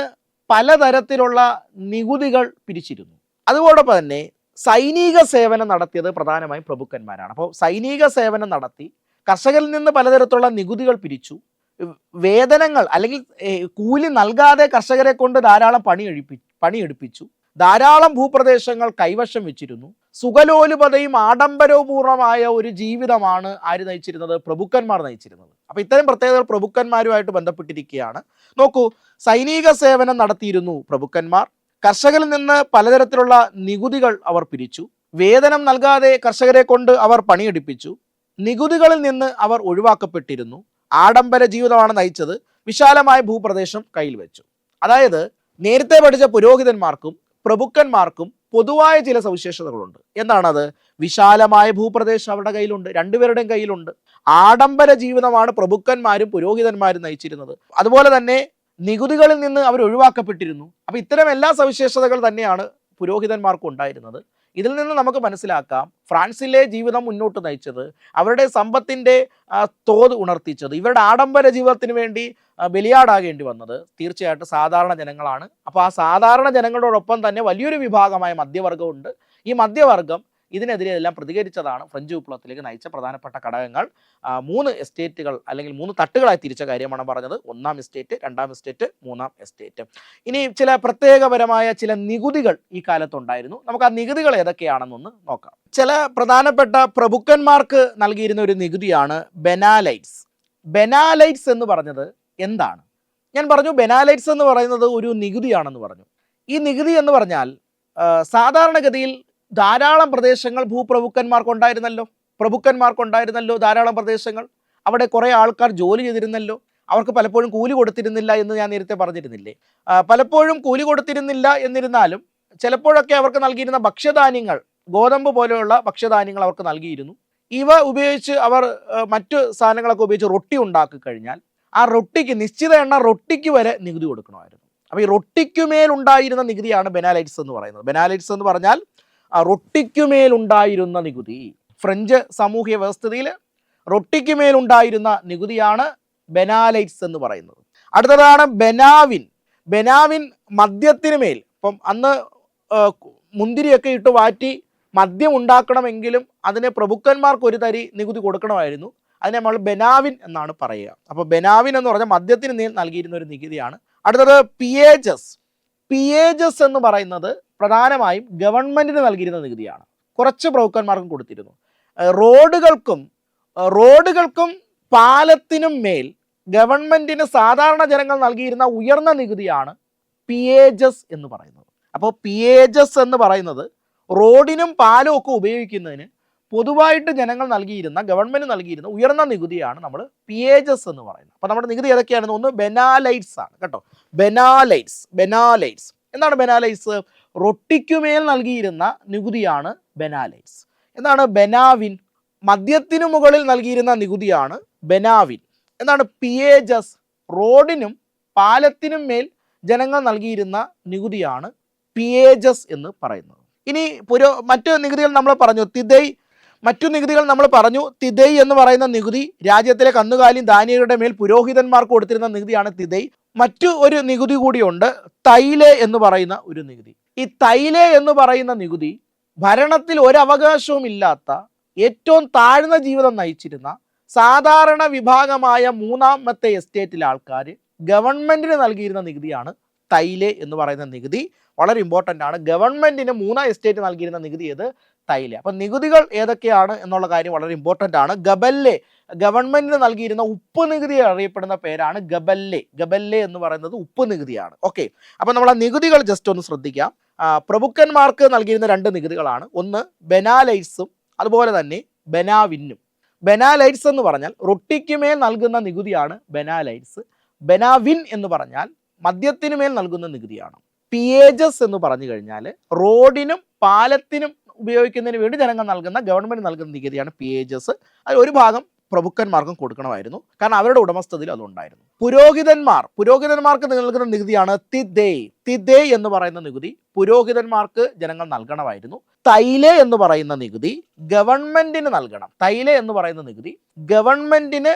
പലതരത്തിലുള്ള നികുതികൾ പിരിച്ചിരുന്നു. അതുകൊണ്ടൊപ്പം തന്നെ സൈനിക സേവനം നടത്തിയത് പ്രധാനമായും പ്രഭുക്കന്മാരാണ്. അപ്പോൾ സൈനിക സേവനം നടത്തി കർഷകരിൽ നിന്ന് പലതരത്തിലുള്ള നികുതികൾ പിരിച്ചു. വേതനങ്ങൾ അല്ലെങ്കിൽ കൂലി നൽകാതെ കർഷകരെ കൊണ്ട് ധാരാളം പണി പണിയെടുപ്പിച്ചു. ധാരാളം ഭൂപ്രദേശങ്ങൾ കൈവശം വെച്ചിരുന്നു. സുഖലോലുപതയും ആഡംബരപൂർണമായ ഒരു ജീവിതമാണ് ആര് നയിച്ചിരുന്നത്? പ്രഭുക്കന്മാർ നയിച്ചിരുന്നത്. അപ്പൊ ഇത്തരം പ്രത്യേകതകൾ പ്രഭുക്കന്മാരുമായിട്ട് ബന്ധപ്പെട്ടിരിക്കുകയാണ്. നോക്കൂ സൈനിക സേവനം നടത്തിയിരുന്നു പ്രഭുക്കന്മാർ. കർഷകരിൽ നിന്ന് പലതരത്തിലുള്ള നികുതികൾ അവർ പിരിച്ചു. വേതനം നൽകാതെ കർഷകരെ കൊണ്ട് അവർ പണിയെടുപ്പിച്ചു. നികുതികളിൽ നിന്ന് അവർ ഒഴിവാക്കപ്പെട്ടിരുന്നു. ആഡംബര ജീവിതമാണ് നയിച്ചത്. വിശാലമായ ഭൂപ്രദേശം കയ്യിൽ വെച്ചു. അതായത് നേരത്തെ പഠിച്ച പുരോഹിതന്മാർക്കും പ്രഭുക്കന്മാർക്കും പൊതുവായ ചില സവിശേഷതകളുണ്ട്. എന്താണത്? വിശാലമായ ഭൂപ്രദേശം അവരുടെ കയ്യിലുണ്ട്. രണ്ടുപേരുടെയും കയ്യിലുണ്ട്. ആഡംബര ജീവിതമാണ് പ്രഭുക്കന്മാരും പുരോഹിതന്മാരും നയിച്ചിരുന്നത്. അതുപോലെ തന്നെ നികുതികളിൽ നിന്ന് അവർ ഒഴിവാക്കപ്പെട്ടിരുന്നു അപ്പൊ ഇത്തരം എല്ലാ സവിശേഷതകൾ തന്നെയാണ് പുരോഹിതന്മാർക്കും ഉണ്ടായിരുന്നത്. ഇതിൽ നിന്ന് നമുക്ക് മനസ്സിലാക്കാം ഫ്രാൻസിലെ ജീവിതം മുന്നോട്ട് നയിച്ചത് അവരുടെ സമ്പത്തിന്റെ തോത് ഉണർത്തിച്ചത് ഇവരുടെ ആഡംബര ജീവിതത്തിന് വേണ്ടി ബലിയാടാകേണ്ടി വന്നത് തീർച്ചയായിട്ടും സാധാരണ ജനങ്ങളാണ്. അപ്പോൾ ആ സാധാരണ ജനങ്ങളോടൊപ്പം തന്നെ വലിയൊരു വിഭാഗമായ മധ്യവർഗമുണ്ട് ഈ മധ്യവർഗം ഇതിനെതിരെ എല്ലാം പ്രതികരിച്ചതാണ് ഫ്രഞ്ച് വിപ്ലവത്തിലേക്ക് നയിച്ച പ്രധാനപ്പെട്ട ഘടകങ്ങൾ. മൂന്ന് എസ്റ്റേറ്റുകൾ അല്ലെങ്കിൽ മൂന്ന് തട്ടുകളായി തിരിച്ച കാര്യമാണ് പറഞ്ഞത്. ഒന്നാം എസ്റ്റേറ്റ് രണ്ടാം എസ്റ്റേറ്റ് മൂന്നാം എസ്റ്റേറ്റ്. ഇനി ചില പ്രത്യേകപരമായ ചില നികുതികൾ ഈ കാലത്തുണ്ടായിരുന്നു. നമുക്ക് ആ നികുതികൾ ഏതൊക്കെയാണെന്നൊന്ന് നോക്കാം. ചില പ്രധാനപ്പെട്ട പ്രഭുക്കന്മാർക്ക് നൽകിയിരുന്ന ഒരു നികുതിയാണ് ബെനാലൈറ്റ്സ്. ബെനാലൈറ്റ്സ് എന്ന് പറഞ്ഞത് എന്താണ്? ഞാൻ പറഞ്ഞു ബെനാലൈറ്റ്സ് എന്ന് പറയുന്നത് ഒരു നികുതിയാണെന്ന് പറഞ്ഞു. ഈ നികുതി എന്ന് പറഞ്ഞാൽ സാധാരണഗതിയിൽ ധാരാളം പ്രദേശങ്ങൾ ഭൂപ്രഭുക്കന്മാർക്കുണ്ടായിരുന്നല്ലോ. പ്രഭുക്കന്മാർക്കുണ്ടായിരുന്നല്ലോ ധാരാളം പ്രദേശങ്ങൾ. അവിടെ കുറേ ആൾക്കാർ ജോലി ചെയ്തിരുന്നല്ലോ. അവർക്ക് പലപ്പോഴും കൂലി കൊടുത്തിരുന്നില്ല എന്ന് ഞാൻ നേരത്തെ പറഞ്ഞിരുന്നില്ലേ. പലപ്പോഴും കൂലി കൊടുത്തിരുന്നില്ല എന്നിരുന്നാലും ചിലപ്പോഴൊക്കെ അവർക്ക് നൽകിയിരുന്ന ഭക്ഷ്യധാന്യങ്ങൾ ഗോതമ്പ് പോലെയുള്ള ഭക്ഷ്യധാന്യങ്ങൾ അവർക്ക് നൽകിയിരുന്നു. ഇവ ഉപയോഗിച്ച് അവർ മറ്റു സാധനങ്ങളൊക്കെ ഉപയോഗിച്ച് റൊട്ടി ഉണ്ടാക്കി കഴിഞ്ഞാൽ ആ റൊട്ടിക്ക് നിശ്ചിത എണ്ണ റൊട്ടിക്ക് വരെ നികുതി കൊടുക്കണമായിരുന്നു. അപ്പോൾ ഈ റൊട്ടിക്കുമേൽ ഉണ്ടായിരുന്ന നികുതിയാണ് ബെനാലൈറ്റ്സ് എന്ന് പറയുന്നത്. ബെനാലൈറ്റ്സ് എന്ന് പറഞ്ഞാൽ ആ റൊട്ടിക്കുമേൽ ഉണ്ടായിരുന്ന നികുതി. ഫ്രഞ്ച് സാമൂഹ്യ വ്യവസ്ഥിതിയിൽ റൊട്ടിക്കുമേലുണ്ടായിരുന്ന നികുതിയാണ് ബെനാലൈറ്റ്സ് എന്ന് പറയുന്നത്. അടുത്തതാണ് ബെനാവിൻ. ബെനാവിൻ മദ്യത്തിന് മേൽ. ഇപ്പം അന്ന് മുന്തിരിയൊക്കെ ഇട്ട് വാറ്റി മദ്യം ഉണ്ടാക്കണമെങ്കിലും അതിനെ പ്രഭുക്കന്മാർക്ക് ഒരു തരി നികുതി കൊടുക്കണമായിരുന്നു. അതിനെ നമ്മൾ ബെനാവിൻ എന്നാണ് പറയുക. അപ്പോൾ ബെനാവിൻ എന്ന് പറഞ്ഞാൽ മദ്യത്തിന് നൽകിയിരുന്ന ഒരു നികുതിയാണ്. അടുത്തത് പിയേജസ്. പിയേജസ് എന്ന് പറയുന്നത് പ്രധാനമായും ഗവൺമെന്റിന് നൽകിയിരുന്ന നികുതിയാണ്. കുറച്ച് ബ്രോക്കർമാർക്കും കൊടുത്തിരുന്നു. റോഡുകൾക്കും റോഡുകൾക്കും പാലത്തിനും മേൽ ഗവൺമെന്റിന് സാധാരണ ജനങ്ങൾ നൽകിയിരുന്ന ഉയർന്ന നികുതിയാണ് പിയേജസ് എന്ന് പറയുന്നത്. അപ്പോൾ പിയേജസ് എന്ന് പറയുന്നത് റോഡിനും പാലും ഒക്കെ ഉപയോഗിക്കുന്നതിന് പൊതുവായിട്ട് ജനങ്ങൾ നൽകിയിരുന്ന ഗവൺമെന്റ് നൽകിയിരുന്ന ഉയർന്ന നികുതിയാണ് നമ്മൾ പിയേജസ് എന്ന് പറയുന്നത്. അപ്പോൾ നമ്മുടെ നികുതി ഏതൊക്കെയാണെന്ന് ഒന്ന് ബെനാലൈറ്റ്സ് ആണ് കേട്ടോ. ബെനാലൈറ്റ്സ് ബെനാലൈറ്റ്സ്. എന്താണ് ബെനാലൈറ്റ്സ്? റൊട്ടിക്കുമേൽ നൽകിയിരുന്ന നികുതിയാണ് ബെനാലൈസ് എന്താണ് ബെനാവിൻ? മദ്യത്തിനു മുകളിൽ നൽകിയിരുന്ന നികുതിയാണ് ബെനാവിൻ. എന്താണ് പിയേജസ്? റോഡിനും പാലത്തിനും മേൽ ജനങ്ങൾ നൽകിയിരുന്ന നികുതിയാണ് പിയേജസ് എന്ന് പറയുന്നത്. ഇനി പുരോ മറ്റു നികുതികൾ നമ്മൾ പറഞ്ഞു. തിദൈ മറ്റു നികുതികൾ നമ്മൾ പറഞ്ഞു. തിദൈ എന്ന് പറയുന്ന നികുതി രാജ്യത്തിലെ കന്നുകാലിയും ദാനികളുടെ മേൽ പുരോഹിതന്മാർക്ക് കൊടുത്തിരുന്ന നികുതിയാണ് തിദൈ മറ്റു ഒരു നികുതി കൂടിയുണ്ട് തൈലെ എന്ന് പറയുന്ന ഒരു നികുതി. ഈ തൈലെ എന്ന് പറയുന്ന നികുതി ഭരണത്തിൽ ഒരവകാശവും ഇല്ലാത്ത ഏറ്റവും താഴ്ന്ന ജീവിതം നയിച്ചിരുന്ന സാധാരണ വിഭാഗമായ മൂന്നാമത്തെ എസ്റ്റേറ്റിലെ ആൾക്കാർ ഗവൺമെന്റിന് നൽകിയിരുന്ന നികുതിയാണ് തൈലെ എന്ന് പറയുന്ന നികുതി. വളരെ ഇമ്പോർട്ടന്റ് ആണ്. ഗവൺമെന്റിന് മൂന്നാം എസ്റ്റേറ്റ് നൽകിയിരുന്ന നികുതി ഏത്? തൈലെ. അപ്പം നികുതികൾ ഏതൊക്കെയാണ് എന്നുള്ള കാര്യം വളരെ ഇമ്പോർട്ടന്റ് ആണ്. ഗബല്ലെ. ഗവൺമെന്റിന് നൽകിയിരുന്ന ഉപ്പ് നികുതി അറിയപ്പെടുന്ന പേരാണ് ഗബല്ലെ. ഗബല്ലെ എന്ന് പറയുന്നത് ഉപ്പ് നികുതിയാണ്. ഓക്കെ അപ്പം നമ്മൾ ആ നികുതികൾ ജസ്റ്റ് ഒന്ന് ശ്രദ്ധിക്കാം. പ്രഭുക്കന്മാർക്ക് നൽകിയിരുന്ന രണ്ട് നികുതികളാണ്. ഒന്ന് ബെനാലൈറ്റ്സും അതുപോലെ തന്നെ ബെനാവിന്നും. ബെനാലൈറ്റ്സ് എന്ന് പറഞ്ഞാൽ റൊട്ടിക്കുമേൽ നൽകുന്ന നികുതിയാണ് ബെനാലൈറ്റ്സ്. ബെനാവിൻ എന്ന് പറഞ്ഞാൽ മദ്യത്തിന് മേൽ നൽകുന്ന നികുതിയാണ്. പിയേജസ് എന്ന് പറഞ്ഞു കഴിഞ്ഞാൽ റോഡിനും പാലത്തിനും ഉപയോഗിക്കുന്നതിന് വേണ്ടി ജനങ്ങൾ നൽകുന്ന ഗവൺമെന്റ് നൽകുന്ന നികുതിയാണ് പിയേജസ്. അതിൽ ഒരു ഭാഗം പ്രഭുക്കന്മാർക്കും കൊടുക്കണമായിരുന്നു. കാരണം അവരുടെ ഉടമസ്ഥതയിൽ അതുണ്ടായിരുന്നു. പുരോഹിതന്മാർ പുരോഹിതന്മാർക്ക് നൽകുന്ന നികുതിയാണ് തിദേ തിദേ എന്ന് പറയുന്ന നികുതി പുരോഹിതന്മാർക്ക് ജനങ്ങൾ നൽകണമായിരുന്നു. തൈലെ എന്ന് പറയുന്ന നികുതി ഗവൺമെന്റിന് നൽകണം. തൈലെ എന്ന് പറയുന്ന നികുതി ഗവൺമെന്റിന്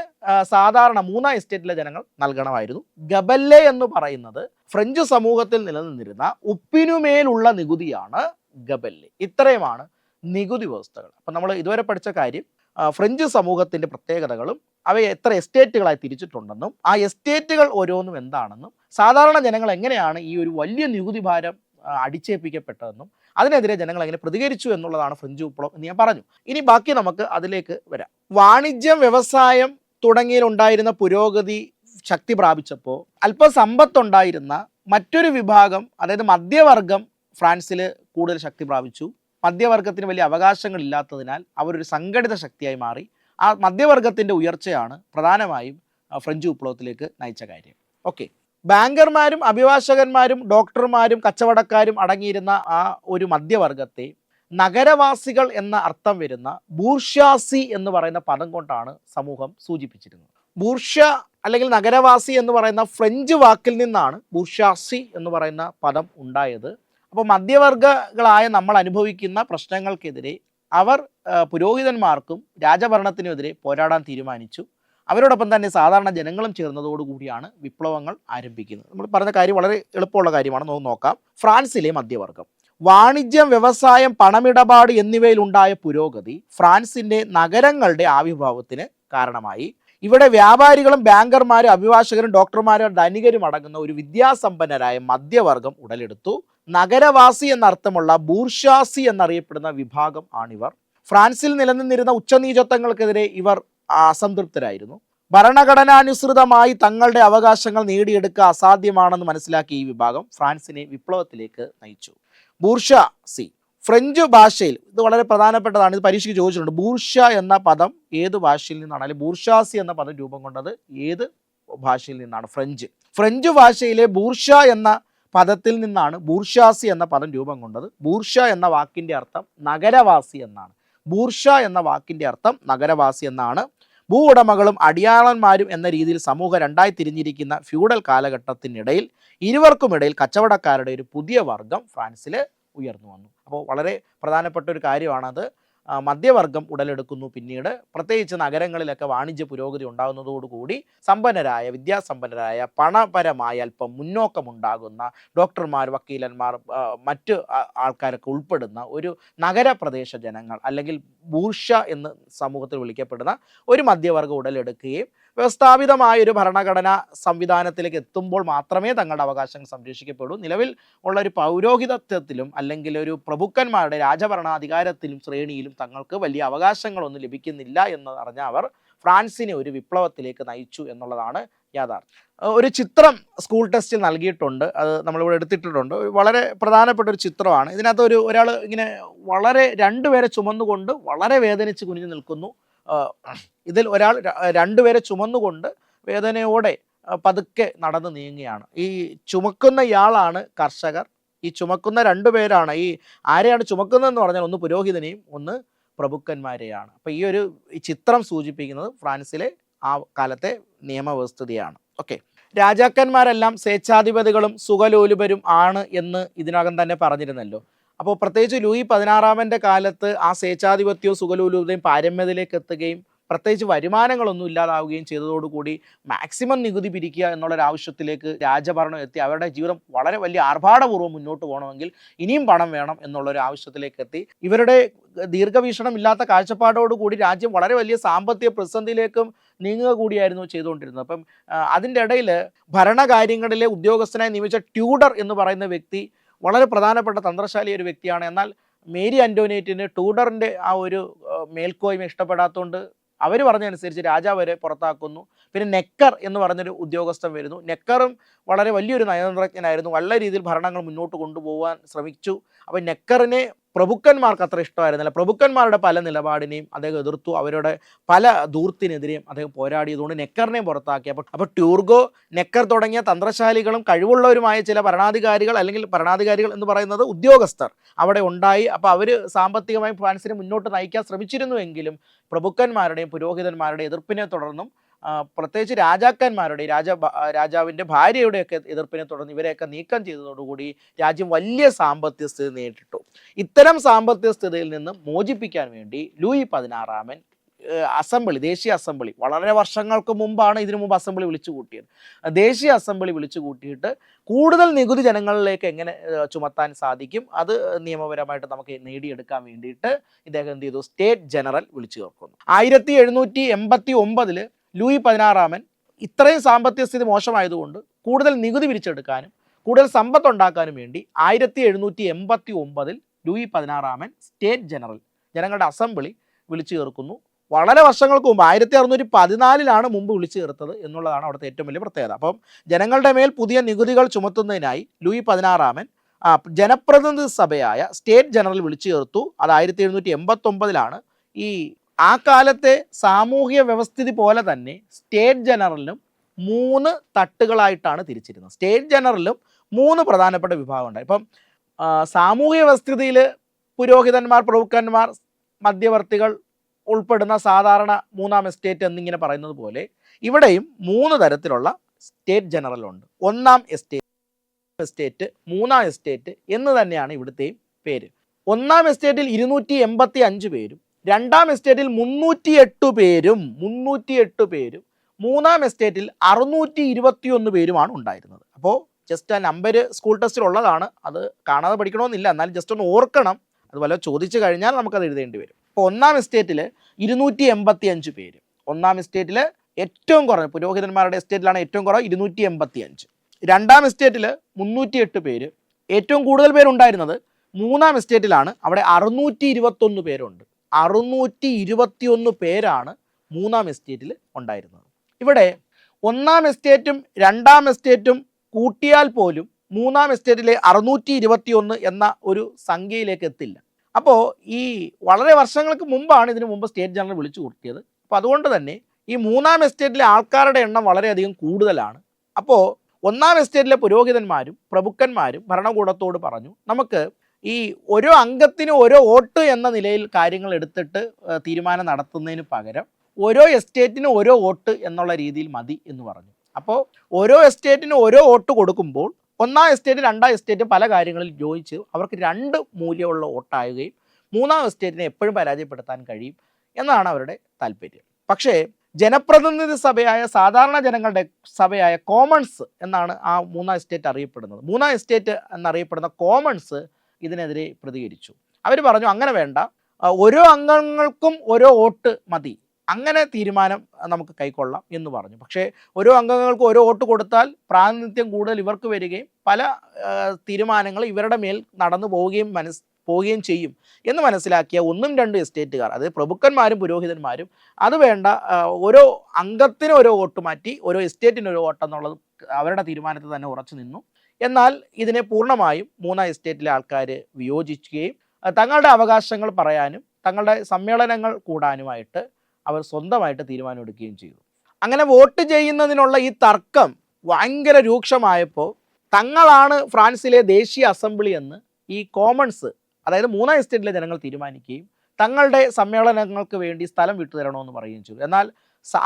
സാധാരണ മൂന്നാം എസ്റ്റേറ്റിലെ ജനങ്ങൾ നൽകണമായിരുന്നു. ഗബല്ലെ എന്ന് പറയുന്നത് ഫ്രഞ്ച് സമൂഹത്തിൽ നിലനിന്നിരുന്ന ഉപ്പിനുമേലുള്ള നികുതിയാണ് ഗബല്ലെ. ഇത്രയുമാണ് നികുതി വ്യവസ്ഥകൾ. അപ്പം നമ്മൾ ഇതുവരെ പഠിച്ച കാര്യം ഫ്രഞ്ച് സമൂഹത്തിന്റെ പ്രത്യേകതകളും അവയെ എത്ര എസ്റ്റേറ്റുകളായി തിരിച്ചിട്ടുണ്ടെന്നും ആ എസ്റ്റേറ്റുകൾ ഓരോന്നും എന്താണെന്നും സാധാരണ ജനങ്ങൾ എങ്ങനെയാണ് ഈ ഒരു വലിയ നികുതി ഭാരം അടിച്ചേൽപ്പിക്കപ്പെട്ടതെന്നും അതിനെതിരെ ജനങ്ങൾ എങ്ങനെ പ്രതികരിച്ചു എന്നുള്ളതാണ് ഫ്രഞ്ച് വിപ്ലവം എന്ന് ഞാൻ പറഞ്ഞു. ഇനി ബാക്കി നമുക്ക് അതിലേക്ക് വരാം. വാണിജ്യം വ്യവസായം തുടങ്ങിയിലുണ്ടായിരുന്ന പുരോഗതി ശക്തി പ്രാപിച്ചപ്പോൾ അല്പം സമ്പത്തുണ്ടായിരുന്ന മറ്റൊരു വിഭാഗം അതായത് മധ്യവർഗം ഫ്രാൻസിൽ കൂടുതൽ ശക്തി പ്രാപിച്ചു. മധ്യവർഗത്തിന് വലിയ അവകാശങ്ങൾ ഇല്ലാത്തതിനാൽ അവരൊരു സംഘടിത ശക്തിയായി മാറി. ആ മധ്യവർഗത്തിന്റെ ഉയർച്ചയാണ് പ്രധാനമായും ഫ്രഞ്ച് വിപ്ലവത്തിലേക്ക് നയിച്ച കാര്യം. ഓക്കെ. ബാങ്കർമാരും അഭിഭാഷകന്മാരും ഡോക്ടർമാരും കച്ചവടക്കാരും അടങ്ങിയിരുന്ന ആ ഒരു മധ്യവർഗത്തെ നഗരവാസികൾ എന്ന അർത്ഥം വരുന്ന ബൂർഷ്യാസി എന്ന് പറയുന്ന പദം കൊണ്ടാണ് സമൂഹം സൂചിപ്പിച്ചിരുന്നത്. ബൂർഷ അല്ലെങ്കിൽ നഗരവാസി എന്ന് പറയുന്ന ഫ്രഞ്ച് വാക്കിൽ നിന്നാണ് ബൂർഷ്യാസി എന്ന് പറയുന്ന പദം ഉണ്ടായത്. അപ്പോൾ മധ്യവർഗങ്ങളായ നമ്മൾ അനുഭവിക്കുന്ന പ്രശ്നങ്ങൾക്കെതിരെ അവർ പുരോഹിതന്മാർക്കും രാജഭരണത്തിനുമെതിരെ പോരാടാൻ തീരുമാനിച്ചു. അവരോടൊപ്പം തന്നെ സാധാരണ ജനങ്ങളും ചേർന്നതോടുകൂടിയാണ് വിപ്ലവങ്ങൾ ആരംഭിക്കുന്നത്. നമ്മൾ പറഞ്ഞ കാര്യം വളരെ എളുപ്പമുള്ള കാര്യമാണ്. നമുക്ക് നോക്കാം. ഫ്രാൻസിലെ മധ്യവർഗം. വാണിജ്യം വ്യവസായം പണമിടപാട് എന്നിവയിൽ ഉണ്ടായ പുരോഗതി ഫ്രാൻസിന്റെ നഗരങ്ങളുടെ ആവിർഭാവത്തിന് കാരണമായി. ഇവിടെ വ്യാപാരികളും ബാങ്കർമാരും അഭിഭാഷകരും ഡോക്ടർമാരും ധനികരും അടങ്ങുന്ന ഒരു വിദ്യാസമ്പന്നരായ മധ്യവർഗം ഉടലെടുത്തു. നഗരവാസി എന്നർത്ഥമുള്ള ബൂർഷാസി എന്നറിയപ്പെടുന്ന വിഭാഗം ആണിവർ. ഫ്രാൻസിൽ നിലനിന്നിരുന്ന ഉച്ചനീചത്വങ്ങൾക്കെതിരെ ഇവർ അസംതൃപ്തരായിരുന്നു. ഭരണഘടനാനുസൃതമായി തങ്ങളുടെ അവകാശങ്ങൾ നേടിയെടുക്കുക അസാധ്യമാണെന്ന് മനസ്സിലാക്കിയ ഈ വിഭാഗം ഫ്രാൻസിനെ വിപ്ലവത്തിലേക്ക് നയിച്ചു. ബൂർഷ സി ഫ്രഞ്ച് ഭാഷയിൽ ഇത് വളരെ പ്രധാനപ്പെട്ടതാണ് ഇത് പരീക്ഷയ്ക്ക് ചോദിച്ചിട്ടുണ്ട്. ബൂർഷ എന്ന പദം ഏത് ഭാഷയിൽ നിന്നാണ്? അല്ലെങ്കിൽ ബൂർഷാസി എന്ന പദം രൂപം കൊണ്ടത് ഏത് ഭാഷയിൽ നിന്നാണ്? ഫ്രഞ്ച്. ഫ്രഞ്ച് ഭാഷയിലെ ബൂർഷ എന്ന പദത്തിൽ നിന്നാണ് ബൂർഷാസി എന്ന പദം രൂപം കൊണ്ടത്. ബൂർഷ എന്ന വാക്കിന്റെ അർത്ഥം നഗരവാസി എന്നാണ്. ബൂർഷ എന്ന വാക്കിന്റെ അർത്ഥം നഗരവാസി എന്നാണ്. ഭൂ ഉടമകളും അടിയാളന്മാരും എന്ന രീതിയിൽ സമൂഹം രണ്ടായി തിരിഞ്ഞിരിക്കുന്ന ഫ്യൂഡൽ കാലഘട്ടത്തിനിടയിൽ ഇരുവർക്കുമിടയിൽ കച്ചവടക്കാരുടെ ഒരു പുതിയ വർഗം ഫ്രാൻസിൽ ഉയർന്നു വന്നു. അപ്പോൾ വളരെ പ്രധാനപ്പെട്ട ഒരു കാര്യമാണത്. മധ്യവർഗം ഉടലെടുക്കുന്നു. പിന്നീട് പ്രത്യേകിച്ച് നഗരങ്ങളിലൊക്കെ വാണിജ്യ പുരോഗതി ഉണ്ടാകുന്നതോടുകൂടി സമ്പന്നരായ വിദ്യാസമ്പന്നരായ പണപരമായ അല്പം മുന്നോക്കമുണ്ടാകുന്ന ഡോക്ടർമാർ വക്കീലന്മാർ മറ്റ് ആൾക്കാരൊക്കെ ഉൾപ്പെടുന്ന ഒരു നഗരപ്രദേശ ജനങ്ങൾ അല്ലെങ്കിൽ ബൂർഷ എന്ന് സമൂഹത്തിൽ വിളിക്കപ്പെടുന്ന ഒരു മധ്യവർഗം ഉടലെടുക്കുകയും വ്യവസ്ഥാപിതമായ ഒരു ഭരണഘടന സംവിധാനത്തിലേക്ക് എത്തുമ്പോൾ മാത്രമേ തങ്ങളുടെ അവകാശങ്ങൾ സംരക്ഷിക്കപ്പെടൂ നിലവിൽ ഉള്ള ഒരു പൗരോഹിതത്വത്തിലും അല്ലെങ്കിൽ ഒരു പ്രഭുക്കന്മാരുടെ രാജഭരണാധികാരത്തിലും ശ്രേണിയിലും തങ്ങൾക്ക് വലിയ അവകാശങ്ങളൊന്നും ലഭിക്കുന്നില്ല എന്ന് അറിഞ്ഞ അവർ ഫ്രാൻസിനെ ഒരു വിപ്ലവത്തിലേക്ക് നയിച്ചു എന്നുള്ളതാണ് യാഥാർത്ഥ്യം. ഒരു ചിത്രം സ്കൂൾ ടെസ്റ്റിൽ നൽകിയിട്ടുണ്ട്. അത് നമ്മളിവിടെ എടുത്തിട്ടുണ്ട് വളരെ പ്രധാനപ്പെട്ട ഒരു ചിത്രമാണ്. ഇതിനകത്ത് ഒരു ഒരാൾ ഇങ്ങനെ വളരെ രണ്ടുപേരെ ചുമന്നുകൊണ്ട് വളരെ വേദനിച്ച് കുനിഞ്ഞു നിൽക്കുന്നു. ഇതിൽ ഒരാൾ രണ്ടുപേരെ ചുമന്നുകൊണ്ട് വേദനയോടെ പതുക്കെ നടന്ന് നീങ്ങുകയാണ്. ഈ ചുമക്കുന്ന ഇയാളാണ് കർഷകർ. ഈ ചുമക്കുന്ന രണ്ടുപേരാണ്. ഈ ആരെയാണ് ചുമക്കുന്നതെന്ന് പറഞ്ഞാൽ ഒന്ന് പുരോഹിതനെയും ഒന്ന് പ്രഭുക്കന്മാരെയാണ്. അപ്പോൾ ഈ ഒരു ചിത്രം സൂചിപ്പിക്കുന്നത് ഫ്രാൻസിലെ ആ കാലത്തെ നിയമവ്യവസ്ഥിതിയാണ്. ഓക്കെ. രാജാക്കന്മാരെല്ലാം സ്വേച്ഛാധിപതികളും സുഖലോലുപരും ആണ് എന്ന് ഇതിനകം തന്നെ പറഞ്ഞിരുന്നല്ലോ. അപ്പോൾ പ്രത്യേകിച്ച് ലൂയി പതിനാറാമന്റെ കാലത്ത് ആ സ്വേച്ഛാധിപത്യവും സുഖലൂലൂതയും പാരമ്യതയിലേക്ക് എത്തുകയും പ്രത്യേകിച്ച് വരുമാനങ്ങളൊന്നും ഇല്ലാതാവുകയും ചെയ്തതോടുകൂടി മാക്സിമം നികുതി പിരിക്കുക എന്നുള്ളൊരു ആവശ്യത്തിലേക്ക് രാജഭരണം എത്തി. അവരുടെ ജീവിതം വളരെ വലിയ ആർഭാടപൂർവം മുന്നോട്ട് പോകണമെങ്കിൽ ഇനിയും പണം വേണം എന്നുള്ളൊരു ആവശ്യത്തിലേക്ക് എത്തി. ഇവരുടെ ദീർഘവീക്ഷണം ഇല്ലാത്ത കാഴ്ചപ്പാടോടുകൂടി രാജ്യം വളരെ വലിയ സാമ്പത്തിക പ്രതിസന്ധിയിലേക്കും നീങ്ങുക കൂടിയായിരുന്നു ചെയ്തുകൊണ്ടിരുന്നത്. അപ്പം അതിന്റെ ഇടയിൽ ഭരണകാര്യങ്ങളിലെ ഉദ്യോഗസ്ഥനായി നിയമിച്ച ട്യൂഡർ എന്ന് പറയുന്ന വ്യക്തി വളരെ പ്രധാനപ്പെട്ട തന്ത്രശാലി ഒരു വ്യക്തിയാണ്. എന്നാൽ മേരി അന്റോണിയറ്റിന് ടൂഡറിന്റെ ആ ഒരു മേൽക്കോയ്മ ഇഷ്ടപ്പെടാത്തതുകൊണ്ട് അവർ പറഞ്ഞതനുസരിച്ച് രാജാവ് വരെ പുറത്താക്കുന്നു. പിന്നെ നെക്കർ എന്ന് പറഞ്ഞൊരു ഉദ്യോഗസ്ഥൻ വരുന്നു. നെക്കറും വളരെ വലിയൊരു നയതന്ത്രജ്ഞനായിരുന്നു. വളരെ രീതിയിൽ ഭരണങ്ങൾ മുന്നോട്ട് കൊണ്ടുപോകാൻ ശ്രമിച്ചു. അപ്പോൾ നെക്കറിനെ പ്രഭുക്കന്മാർക്ക് അത്ര ഇഷ്ടമായിരുന്നില്ല. പ്രഭുക്കന്മാരുടെ പല നിലപാടിനെയും അദ്ദേഹം എതിർത്തു. അവരുടെ പല ദൂർത്തിനെതിരെയും അദ്ദേഹം പോരാടിയതുകൊണ്ട് നെക്കറിനെയും പുറത്താക്കി. അപ്പോൾ അപ്പോൾ ട്യൂർഗോ നെക്കർ തുടങ്ങിയ തന്ത്രശാലികളും കഴിവുള്ളവരുമായ ചില ഭരണാധികാരികൾ അല്ലെങ്കിൽ ഭരണാധികാരികൾ എന്ന് പറയുന്നത് ഉദ്യോഗസ്ഥർ അവിടെ ഉണ്ടായി. അപ്പോൾ അവർ സാമ്പത്തികമായി ഫ്രാൻസിനെ മുന്നോട്ട് നയിക്കാൻ ശ്രമിച്ചിരുന്നുവെങ്കിലും പ്രഭുക്കന്മാരുടെയും പുരോഹിതന്മാരുടെയും എതിർപ്പിനെ തുടർന്നും പ്രത്യേകിച്ച് രാജാക്കന്മാരുടെ രാജ രാജാവിന്റെ ഭാര്യയുടെയൊക്കെ എതിർപ്പിനെ തുടർന്ന് ഇവരെയൊക്കെ നീക്കം ചെയ്തതോടുകൂടി രാജ്യം വലിയ സാമ്പത്തിക സ്ഥിതി നേരിട്ടു. ഇത്തരം സാമ്പത്തിക സ്ഥിതിയിൽ നിന്ന് മോചിപ്പിക്കാൻ വേണ്ടി ലൂയി പതിനാറാമൻ അസംബ്ലി ദേശീയ അസംബ്ലി വളരെ വർഷങ്ങൾക്ക് മുമ്പാണ് ഇതിനു മുമ്പ് അസംബ്ലി വിളിച്ചു കൂട്ടിയത് ദേശീയ അസംബ്ലി വിളിച്ചു കൂട്ടിയിട്ട് കൂടുതൽ നികുതി ജനങ്ങളിലേക്ക് എങ്ങനെ ചുമത്താൻ സാധിക്കും അത് നിയമപരമായിട്ട് നമുക്ക് നേടിയെടുക്കാൻ വേണ്ടിയിട്ട് ഇദ്ദേഹം എന്ത് ചെയ്തു? സ്റ്റേറ്റ് ജനറൽ വിളിച്ചു ചേർക്കുന്നു. ആയിരത്തി എഴുന്നൂറ്റി എൺപത്തി ഒമ്പതിൽ ലൂയി പതിനാറാമൻ ഇത്രയും സാമ്പത്തിക സ്ഥിതി മോശമായതുകൊണ്ട് കൂടുതൽ നികുതി പിരിച്ചെടുക്കാനും കൂടുതൽ സമ്പത്ത് ഉണ്ടാക്കാനും വേണ്ടി ആയിരത്തി എഴുന്നൂറ്റി എൺപത്തി ഒമ്പതിൽ ലൂയി പതിനാറാമൻ സ്റ്റേറ്റ് ജനറൽ ജനങ്ങളുടെ അസംബ്ലി വിളിച്ചു ചേർക്കുന്നു. വളരെ വർഷങ്ങൾക്ക് മുമ്പ് ആയിരത്തി അറുന്നൂറ്റി പതിനാലിലാണ് മുമ്പ് വിളിച്ചു ചേർത്തത് എന്നുള്ളതാണ് അവിടുത്തെ ഏറ്റവും വലിയ പ്രത്യേകത. അപ്പം ജനങ്ങളുടെ മേൽ പുതിയ നികുതികൾ ചുമത്തുന്നതിനായി ലൂയി പതിനാറാമൻ ജനപ്രതിനിധി സഭയായ സ്റ്റേറ്റ് ജനറൽ വിളിച്ചു ചേർത്തു. അത് ആയിരത്തി എഴുന്നൂറ്റി എൺപത്തൊമ്പതിലാണ് ഈ ആ കാലത്തെ സാമൂഹിക വ്യവസ്ഥിതി പോലെ തന്നെ സ്റ്റേറ്റ് ജനറലിനും മൂന്ന് തട്ടുകളായിട്ടാണ് തിരിച്ചിരുന്നത്. സ്റ്റേറ്റ് ജനറലിലും മൂന്ന് പ്രധാനപ്പെട്ട വിഭാഗമുണ്ട്. ഇപ്പം സാമൂഹിക വ്യവസ്ഥിതിയിൽ പുരോഹിതന്മാർ പ്രഭുക്കന്മാർ മധ്യവർത്തികൾ ഉൾപ്പെടുന്ന സാധാരണ മൂന്നാം എസ്റ്റേറ്റ് എന്നിങ്ങനെ പറയുന്നത് പോലെ ഇവിടെയും മൂന്ന് തരത്തിലുള്ള സ്റ്റേറ്റ് ജനറലുണ്ട്. ഒന്നാം എസ്റ്റേറ്റ് എസ്റ്റേറ്റ് മൂന്നാം എസ്റ്റേറ്റ് എന്ന് തന്നെയാണ് ഇവിടുത്തെയും പേര്. ഒന്നാം എസ്റ്റേറ്റിൽ ഇരുന്നൂറ്റി എൺപത്തി അഞ്ച് പേരും രണ്ടാം എസ്റ്റേറ്റിൽ മുന്നൂറ്റി എട്ട് പേരും മുന്നൂറ്റി എട്ട് പേരും മൂന്നാം എസ്റ്റേറ്റിൽ അറുന്നൂറ്റി ഇരുപത്തിയൊന്ന് പേരുമാണ് ഉണ്ടായിരുന്നത്. അപ്പോൾ ജസ്റ്റ് ആ നമ്പർ സ്കൂൾ ടെസ്റ്റിൽ ഉള്ളതാണ്. അത് കാണാതെ പഠിക്കണമെന്നില്ല. എന്നാലും ജസ്റ്റ് ഒന്ന് ഓർക്കണം. അതുപോലെ ചോദിച്ചു കഴിഞ്ഞാൽ നമുക്കത് എഴുതേണ്ടി വരും. അപ്പോൾ ഒന്നാം എസ്റ്റേറ്റിൽ ഇരുന്നൂറ്റി എൺപത്തി അഞ്ച് പേര്. ഒന്നാം എസ്റ്റേറ്റിൽ ഏറ്റവും കുറവ് പുരോഹിതന്മാരുടെ എസ്റ്റേറ്റിലാണ് ഏറ്റവും കുറവ് ഇരുന്നൂറ്റി എൺപത്തി അഞ്ച് രണ്ടാം എസ്റ്റേറ്റിൽ മുന്നൂറ്റി എട്ട് പേര്. ഏറ്റവും കൂടുതൽ പേരുണ്ടായിരുന്നത് മൂന്നാം എസ്റ്റേറ്റിലാണ്. അവിടെ അറുന്നൂറ്റി ഇരുപത്തൊന്ന് പേരുണ്ട്. അറുന്നൂറ്റി ഇരുപത്തിയൊന്ന് പേരാണ് മൂന്നാം എസ്റ്റേറ്റിൽ ഉണ്ടായിരുന്നത്. ഇവിടെ ഒന്നാം എസ്റ്റേറ്റും രണ്ടാം എസ്റ്റേറ്റും കൂട്ടിയാൽ പോലും മൂന്നാം എസ്റ്റേറ്റിലെ അറുന്നൂറ്റി ഇരുപത്തിയൊന്ന് എന്ന ഒരു സംഖ്യയിലേക്ക് എത്തില്ല. അപ്പോൾ ഈ വളരെ വർഷങ്ങൾക്ക് മുമ്പാണ് ഇതിനു മുമ്പ് സ്റ്റേറ്റ് ജനറൽ വിളിച്ചു കൂട്ടിയത്. അപ്പോൾ അതുകൊണ്ട് തന്നെ ഈ മൂന്നാം എസ്റ്റേറ്റിലെ ആൾക്കാരുടെ എണ്ണം വളരെയധികം കൂടുതലാണ്. അപ്പോൾ ഒന്നാം എസ്റ്റേറ്റിലെ പുരോഹിതന്മാരും പ്രഭുക്കന്മാരും ഭരണകൂടത്തോട് പറഞ്ഞു നമുക്ക് ഈ ഓരോ അംഗത്തിന് ഓരോ വോട്ട് എന്ന നിലയിൽ കാര്യങ്ങൾ എടുത്തിട്ട് തീരുമാനം നടത്തുന്നതിന് പകരം ഓരോ എസ്റ്റേറ്റിനും ഓരോ വോട്ട് എന്നുള്ള രീതിയിൽ മതി എന്ന് പറഞ്ഞു. അപ്പോൾ ഓരോ എസ്റ്റേറ്റിനും ഓരോ വോട്ട് കൊടുക്കുമ്പോൾ ഒന്നാം എസ്റ്റേറ്റ് രണ്ടാം എസ്റ്റേറ്റ് പല കാര്യങ്ങളിൽ ജോയിച്ച് അവർക്ക് രണ്ട് മൂല്യമുള്ള വോട്ടാകുകയും മൂന്നാം എസ്റ്റേറ്റിനെ എപ്പോഴും പരാജയപ്പെടുത്താൻ കഴിയും എന്നാണ് അവരുടെ താല്പര്യം. പക്ഷേ ജനപ്രതിനിധി സഭയായ സാധാരണ ജനങ്ങളുടെ സഭയായ കോമൺസ് എന്നാണ് ആ മൂന്നാം എസ്റ്റേറ്റ് അറിയപ്പെടുന്നത്. മൂന്നാം എസ്റ്റേറ്റ് എന്നറിയപ്പെടുന്ന കോമൺസ് ഇതിനെതിരെ പ്രതികരിച്ചു. അവർ പറഞ്ഞു അങ്ങനെ വേണ്ട. ഓരോ അംഗങ്ങൾക്കും ഓരോ വോട്ട് മതി. അങ്ങനെ തീരുമാനം നമുക്ക് കൈക്കൊള്ളാം എന്ന് പറഞ്ഞു. പക്ഷേ ഓരോ അംഗങ്ങൾക്കും ഓരോ വോട്ട് കൊടുത്താൽ പ്രാതിനിധ്യം കൂടുതൽ ഇവർക്ക് വരികയും പല തീരുമാനങ്ങൾ ഇവരുടെ മേൽ നടന്നു പോവുകയും മനസ് പോവുകയും ചെയ്യും എന്ന് മനസ്സിലാക്കിയ ഒന്നും രണ്ട് എസ്റ്റേറ്റുകാർ അതായത് പ്രഭുക്കന്മാരും പുരോഹിതന്മാരും അത് വേണ്ട. ഓരോ അംഗത്തിന് ഓരോ വോട്ട് മാറ്റി ഓരോ എസ്റ്റേറ്റിന് ഒരു വോട്ട് എന്നുള്ളത് അവരുടെ തീരുമാനത്തിൽ തന്നെ ഉറച്ചു നിന്നു. എന്നാൽ ഇതിനെ പൂർണമായും മൂന്നാം എസ്റ്റേറ്റിലെ ആൾക്കാർ വിയോജിക്കുകയും തങ്ങളുടെ അവകാശങ്ങൾ പറയാനും തങ്ങളുടെ സമ്മേളനങ്ങൾ കൂടാനുമായിട്ട് അവർ സ്വന്തമായിട്ട് തീരുമാനമെടുക്കുകയും ചെയ്തു. അങ്ങനെ വോട്ട് ചെയ്യുന്നതിനുള്ള ഈ തർക്കം ഭയങ്കര രൂക്ഷമായപ്പോൾ തങ്ങളാണ് ഫ്രാൻസിലെ ദേശീയ അസംബ്ലി എന്ന് ഈ കോമൺസ് അതായത് മൂന്നാം എസ്റ്റേറ്റിലെ ജനങ്ങൾ തീരുമാനിക്കുകയും തങ്ങളുടെ സമ്മേളനങ്ങൾക്ക് വേണ്ടി സ്ഥലം വിട്ടുതരണമെന്ന് പറയുകയും ചെയ്തു. എന്നാൽ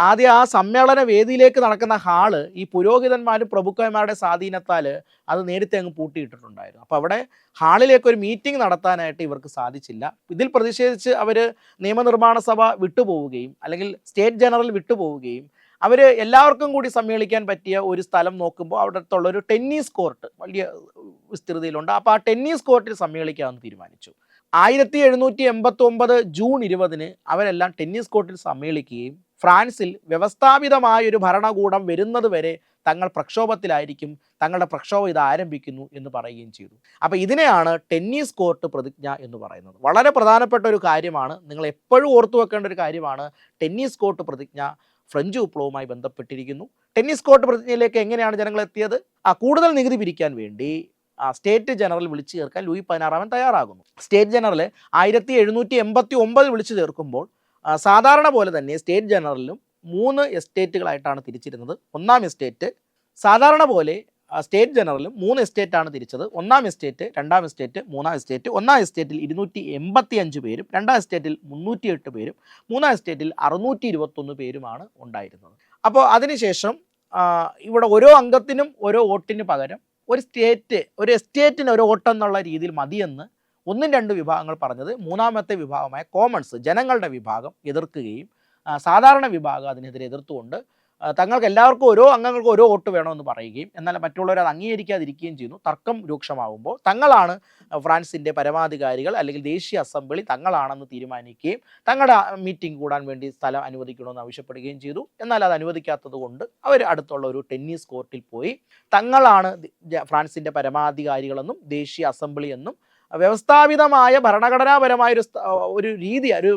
ആദ്യം ആ സമ്മേളന വേദിയിലേക്ക് നടക്കുന്ന ഹാൾ ഈ പുരോഹിതന്മാരും പ്രഭുക്കന്മാരുടെ സ്വാധീനത്താൽ അത് നേരത്തെ അങ്ങ് പൂട്ടിയിട്ടിട്ടുണ്ടായിരുന്നു. അപ്പോൾ അവിടെ ഹാളിലേക്ക് ഒരു മീറ്റിംഗ് നടത്താനായിട്ട് ഇവർക്ക് സാധിച്ചില്ല. ഇതിൽ പ്രതിഷേധിച്ച് അവർ നിയമനിർമ്മാണ സഭ വിട്ടുപോവുകയും അല്ലെങ്കിൽ സ്റ്റേറ്റ് ജനറൽ വിട്ടുപോവുകയും അവർ എല്ലാവർക്കും കൂടി സമ്മേളിക്കാൻ പറ്റിയ ഒരു സ്ഥലം നോക്കുമ്പോൾ അവിടെ അടുത്തുള്ള ഒരു ടെന്നീസ് കോർട്ട് വലിയ വിസ്തൃതിയിലുണ്ട്. അപ്പോൾ ആ ടെന്നീസ് കോർട്ടിൽ സമ്മേളിക്കാമെന്ന് തീരുമാനിച്ചു. ആയിരത്തി എഴുന്നൂറ്റി എൺപത്തി ഒമ്പത് ജൂൺ ഇരുപതിന് അവരെല്ലാം ടെന്നീസ് കോർട്ടിൽ സമ്മേളിക്കുകയും ഫ്രാൻസിൽ വ്യവസ്ഥാപിതമായ ഒരു ഭരണകൂടം വരുന്നത് വരെ തങ്ങൾ പ്രക്ഷോഭത്തിലായിരിക്കും തങ്ങളുടെ പ്രക്ഷോഭം ഇത് ആരംഭിക്കുന്നു എന്ന് പറയുകയും ചെയ്തു. അപ്പോൾ ഇതിനെയാണ് ടെന്നീസ് കോർട്ട് പ്രതിജ്ഞ എന്ന് പറയുന്നത്. വളരെ പ്രധാനപ്പെട്ട ഒരു കാര്യമാണ് നിങ്ങൾ എപ്പോഴും ഓർത്തു വെക്കേണ്ട ഒരു കാര്യമാണ് ടെന്നീസ് കോർട്ട് പ്രതിജ്ഞ ഫ്രഞ്ച് വിപ്ലവവുമായി ബന്ധപ്പെട്ടിരിക്കുന്നു. ടെന്നീസ് കോർട്ട് പ്രതിജ്ഞയിലേക്ക് എങ്ങനെയാണ് ജനങ്ങൾ എത്തിയത്? ആ കൂടുതൽ നികുതി പിരിക്കാൻ വേണ്ടി സ്റ്റേറ്റ് ജനറൽ വിളിച്ചു ചേർക്കാൻ ലൂയി പതിനാറാമൻ തയ്യാറാകുന്നു. സ്റ്റേറ്റ് ജനറൽ ആയിരത്തി എഴുന്നൂറ്റി എൺപത്തി ഒമ്പത് വിളിച്ചു ചേർക്കുമ്പോൾ സാധാരണ പോലെ തന്നെ സ്റ്റേറ്റ് ജനറലിലും മൂന്ന് എസ്റ്റേറ്റുകളായിട്ടാണ് തിരിച്ചിരുന്നത്. ഒന്നാം എസ്റ്റേറ്റ് സാധാരണ പോലെ സ്റ്റേറ്റ് ജനറലും മൂന്ന് എസ്റ്റേറ്റാണ് തിരിച്ചത്. ഒന്നാം എസ്റ്റേറ്റ് രണ്ടാം എസ്റ്റേറ്റ് മൂന്നാം എസ്റ്റേറ്റ്. ഒന്നാം എസ്റ്റേറ്റിൽ ഇരുന്നൂറ്റി എൺപത്തി അഞ്ച് പേരും രണ്ടാം എസ്റ്റേറ്റിൽ മുന്നൂറ്റി എട്ട് പേരും മൂന്നാം എസ്റ്റേറ്റിൽ അറുന്നൂറ്റി ഇരുപത്തൊന്ന് പേരുമാണ് ഉണ്ടായിരുന്നത്. അപ്പോൾ അതിനുശേഷം ഇവിടെ ഓരോ അംഗത്തിനും ഓരോ വോട്ടിന് പകരം ഒരു സ്റ്റേറ്റ് ഒരു എസ്റ്റേറ്റിന് ഒരു ഓട്ടം എന്നുള്ള രീതിയിൽ മതിയെന്ന് ഒന്നും രണ്ട് വിഭാഗങ്ങൾ പറഞ്ഞത്. മൂന്നാമത്തെ വിഭാഗമായ കോമൺസ് ജനങ്ങളുടെ വിഭാഗം എതിർക്കുകയും സാധാരണ വിഭാഗം അതിനെതിരെ എതിർത്തുകൊണ്ട് തങ്ങൾക്ക് എല്ലാവർക്കും ഓരോ അംഗങ്ങൾക്കും ഓരോ വോട്ട് വേണമെന്ന് പറയുകയും എന്നാൽ മറ്റുള്ളവർ അത് അംഗീകരിക്കാതിരിക്കുകയും ചെയ്യുന്നു. തർക്കം രൂക്ഷമാകുമ്പോൾ തങ്ങളാണ് ഫ്രാൻസിന്റെ പരമാധികാരികൾ അല്ലെങ്കിൽ ദേശീയ അസംബ്ലി തങ്ങളാണെന്ന് തീരുമാനിക്കുകയും തങ്ങളുടെ മീറ്റിംഗ് കൂടാൻ വേണ്ടി സ്ഥലം അനുവദിക്കണമെന്ന് ആവശ്യപ്പെടുകയും ചെയ്തു. എന്നാൽ അത് അനുവദിക്കാത്തത് കൊണ്ട് അവർ അടുത്തുള്ള ഒരു ടെന്നീസ് കോർട്ടിൽ പോയി. തങ്ങളാണ് ഫ്രാൻസിന്റെ പരമാധികാരികളെന്നും ദേശീയ അസംബ്ലി എന്നും വ്യവസ്ഥാപിതമായ ഭരണഘടനാപരമായ ഒരു ഒരു രീതി ഒരു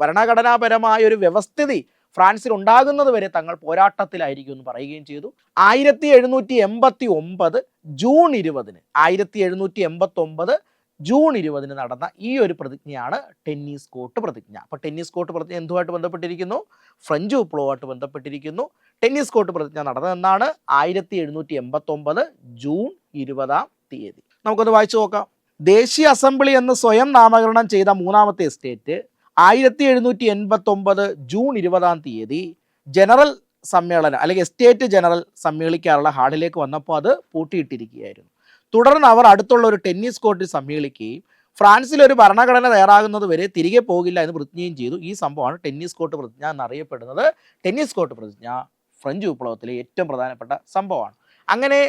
ഭരണഘടനാപരമായ ഒരു വ്യവസ്ഥിതി ഫ്രാൻസിൽ ഉണ്ടാകുന്നത് വരെ തങ്ങൾ പോരാട്ടത്തിലായിരിക്കും എന്ന് പറയുകയും ചെയ്തു. ആയിരത്തി എഴുന്നൂറ്റി എൺപത്തി ഒമ്പത് ജൂൺ ഇരുപതിന് ആയിരത്തി എഴുന്നൂറ്റി എൺപത്തി ഒമ്പത് ജൂൺ ഇരുപതിന് നടന്ന ഈ ഒരു പ്രതിജ്ഞയാണ് ടെന്നീസ് കോർട്ട് പ്രതിജ്ഞ. അപ്പോൾ ടെന്നീസ് കോർട്ട് പ്രതിജ്ഞ എന്തുമായിട്ട് ബന്ധപ്പെട്ടിരിക്കുന്നു? ഫ്രഞ്ച് വിപ്ലവമായിട്ട് ബന്ധപ്പെട്ടിരിക്കുന്നു. ടെന്നീസ് കോർട്ട് പ്രതിജ്ഞ നടന്നതെന്നാണ് ആയിരത്തി എഴുന്നൂറ്റി എൺപത്തി ഒമ്പത് ജൂൺ ഇരുപതാം തീയതി. നമുക്കത് വായിച്ചു നോക്കാം. ദേശീയ അസംബ്ലി എന്ന് സ്വയം നാമകരണം ചെയ്ത മൂന്നാമത്തെ എസ്റ്റേറ്റ് ആയിരത്തി എഴുന്നൂറ്റി എൺപത്തി ഒമ്പത് ജൂൺ ഇരുപതാം തീയതി ജനറൽ സമ്മേളനം അല്ലെങ്കിൽ എസ്റ്റേറ്റ് ജനറൽ സമ്മേളിക്കാനുള്ള ഹാളിലേക്ക് വന്നപ്പോൾ അത് പൂട്ടിയിട്ടിരിക്കുകയായിരുന്നു. തുടർന്ന് അവർ അടുത്തുള്ള ഒരു ടെന്നീസ് കോർട്ടിൽ സമ്മേളിക്കുകയും ഫ്രാൻസിൽ ഒരു ഭരണഘടന തയ്യാറാകുന്നത് വരെ തിരികെ പോകില്ല എന്ന് പ്രതിജ്ഞയും ചെയ്തു. ഈ സംഭവമാണ് ടെന്നീസ് കോർട്ട് പ്രതിജ്ഞ എന്നറിയപ്പെടുന്നത്. ടെന്നീസ് കോർട്ട് പ്രതിജ്ഞ ഫ്രഞ്ച് വിപ്ലവത്തിലെ ഏറ്റവും പ്രധാനപ്പെട്ട സംഭവമാണ്. അങ്ങനെ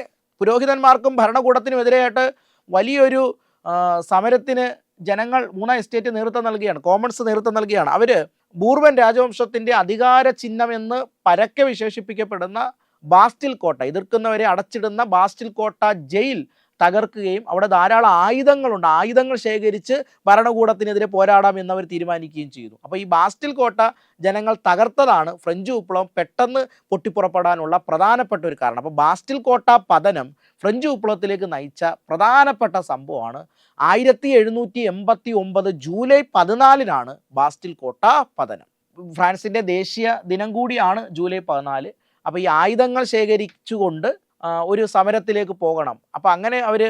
പുരോഹിതന്മാർക്കും ഭരണകൂടത്തിനും എതിരെയായിട്ട് വലിയൊരു സമരത്തിന് ജനങ്ങൾ മൂന്നാം എസ്റ്റേറ്റ് നേതൃത്വം നൽകുകയാണ് കോമൺസ് നേതൃത്വം നൽകുകയാണ് അവർ ബൂർബൻ രാജവംശത്തിന്റെ അധികാര ചിഹ്നമെന്ന് പരക്കെ വിശേഷിപ്പിക്കപ്പെടുന്ന ബാസ്റ്റിൽ കോട്ട എതിർക്കുന്നവരെ അടച്ചിടുന്ന ബാസ്റ്റിൽ കോട്ട ജയിൽ തകർക്കുകയും അവിടെ ധാരാളം ആയുധങ്ങളുണ്ട്. ആയുധങ്ങൾ ശേഖരിച്ച് ഭരണകൂടത്തിനെതിരെ പോരാടാം എന്നവർ തീരുമാനിക്കുകയും ചെയ്തു. അപ്പോൾ ഈ ബാസ്റ്റിൽ കോട്ട ജനങ്ങൾ തകർത്തതാണ്. ഫ്രഞ്ച് വിപ്ലവം പെട്ടെന്ന് പൊട്ടിപ്പുറപ്പെടാനുള്ള പ്രധാനപ്പെട്ട ഒരു കാരണം. അപ്പോൾ ബാസ്റ്റിൽ കോട്ട പതനം ഫ്രഞ്ച് വിപ്ലവത്തിലേക്ക് നയിച്ച പ്രധാനപ്പെട്ട സംഭവമാണ്. ആയിരത്തി എഴുന്നൂറ്റി എൺപത്തി ഒമ്പത് ജൂലൈ പതിനാലിനാണ് ബാസ്റ്റിൽ കോട്ട പതനം. ഫ്രാൻസിന്റെ ദേശീയ ദിനം കൂടിയാണ് ജൂലൈ പതിനാല്. അപ്പോൾ ഈ ആയുധങ്ങൾ ശേഖരിച്ചുകൊണ്ട് ഒരു സമരത്തിലേക്ക് പോകണം. അപ്പം അങ്ങനെ അവർ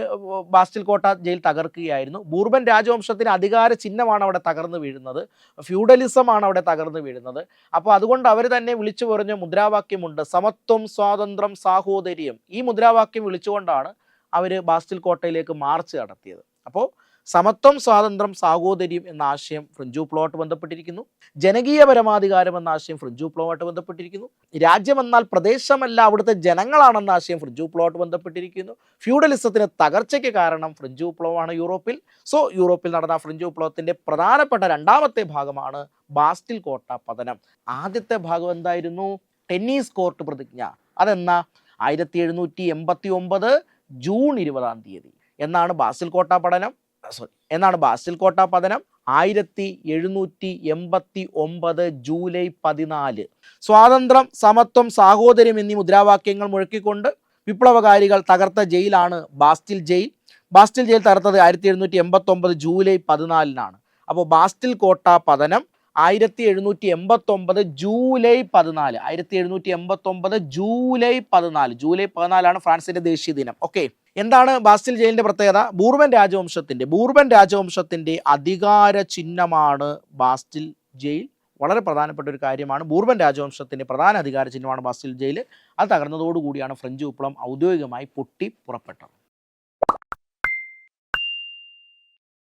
ബാസ്റ്റിൽ കോട്ട ജയിൽ തകർക്കുകയായിരുന്നു. ബൂർബൻ രാജവംശത്തിന് അധികാര ചിഹ്നമാണ് അവിടെ തകർന്നു വീഴുന്നത്. ഫ്യൂഡലിസമാണ് അവിടെ തകർന്നു വീഴുന്നത്. അപ്പോൾ അതുകൊണ്ട് അവർ തന്നെ വിളിച്ചു പറഞ്ഞ മുദ്രാവാക്യമുണ്ട്. സമത്വം സ്വാതന്ത്ര്യം സാഹോദര്യം. ഈ മുദ്രാവാക്യം വിളിച്ചുകൊണ്ടാണ് അവർ ബാസ്റ്റിൽ കോട്ടയിലേക്ക് മാർച്ച് നടത്തിയത്. അപ്പോൾ സമത്വം സ്വാതന്ത്ര്യം സാഹോദര്യം എന്ന ആശയം ഫ്രഞ്ച് പ്ലോട്ട് ബന്ധപ്പെട്ടിരിക്കുന്നു. ജനകീയ പരമാധികാരം എന്ന ആശയം ഫ്രഞ്ച് പ്ലോട്ട് ബന്ധപ്പെട്ടിരിക്കുന്നു. രാജ്യം എന്നാൽ പ്രദേശമല്ല അവിടുത്തെ ജനങ്ങളാണെന്ന ആശയം ഫ്രഞ്ച് പ്ലോട്ട് ബന്ധപ്പെട്ടിരിക്കുന്നു. ഫ്യൂഡലിസത്തിന് തകർച്ചയ്ക്ക് കാരണം ഫ്രഞ്ച് വിപ്ലവമാണ് യൂറോപ്പിൽ. സോ യൂറോപ്പിൽ നടന്ന ഫ്രഞ്ച് വിപ്ലവത്തിന്റെ പ്രധാനപ്പെട്ട രണ്ടാമത്തെ ഭാഗമാണ് ബാസ്റ്റിൽ കോട്ട പതനം. ആദ്യത്തെ ഭാഗം എന്തായിരുന്നു? ടെന്നീസ് കോർട്ട് പ്രതിജ്ഞ. അതെന്നാ? ആയിരത്തി എഴുന്നൂറ്റി എൺപത്തി ഒമ്പത് ജൂൺ ഇരുപതാം തീയതി. എന്നാണ് ബാസിൽ കോട്ട പഠനം സോറി എന്നാണ് ബാസിൽ കോട്ട പതനം? ആയിരത്തി എഴുന്നൂറ്റി എൺപത്തി ഒമ്പത് ജൂലൈ പതിനാല്. സ്വാതന്ത്ര്യം സമത്വം സാഹോദര്യം എന്നീ മുദ്രാവാക്യങ്ങൾ മുഴക്കിക്കൊണ്ട് വിപ്ലവകാരികൾ തകർത്ത ജയിലാണ് ബാസ്റ്റിൽ ജയിൽ. ബാസ്റ്റിൽ ജയിൽ തകർത്തത് ആയിരത്തി എഴുന്നൂറ്റി എൺപത്തി ഒമ്പത് ജൂലൈ പതിനാലിനാണ്. അപ്പോൾ ബാസ്റ്റിൽ കോട്ട പതനം ആയിരത്തി എഴുന്നൂറ്റി എൺപത്തി ഒമ്പത് ജൂലൈ പതിനാല്. ആയിരത്തി എഴുന്നൂറ്റി എൺപത്തി ഒമ്പത് ജൂലൈ പതിനാല്. ജൂലൈ പതിനാലാണ് ഫ്രാൻസിന്റെ ദേശീയ ദിനം. ഓക്കെ. എന്താണ് ബാസ്റ്റിൽ ജയിലിന്റെ പ്രത്യേകത? ബൂർബൻ രാജവംശത്തിന്റെ ബൂർബൻ രാജവംശത്തിന്റെ അധികാര ചിഹ്നമാണ് ബാസ്റ്റിൽ ജയിൽ. വളരെ പ്രധാനപ്പെട്ട ഒരു കാര്യമാണ് ബൂർബൻ രാജവംശത്തിന്റെ പ്രധാന അധികാര ചിഹ്നമാണ് ബാസ്റ്റിൽ ജയിൽ. അത് തകർന്നതോടുകൂടിയാണ് ഫ്രഞ്ച് വിപ്ലവം ഔദ്യോഗികമായി പൊട്ടി പുറപ്പെട്ടത്.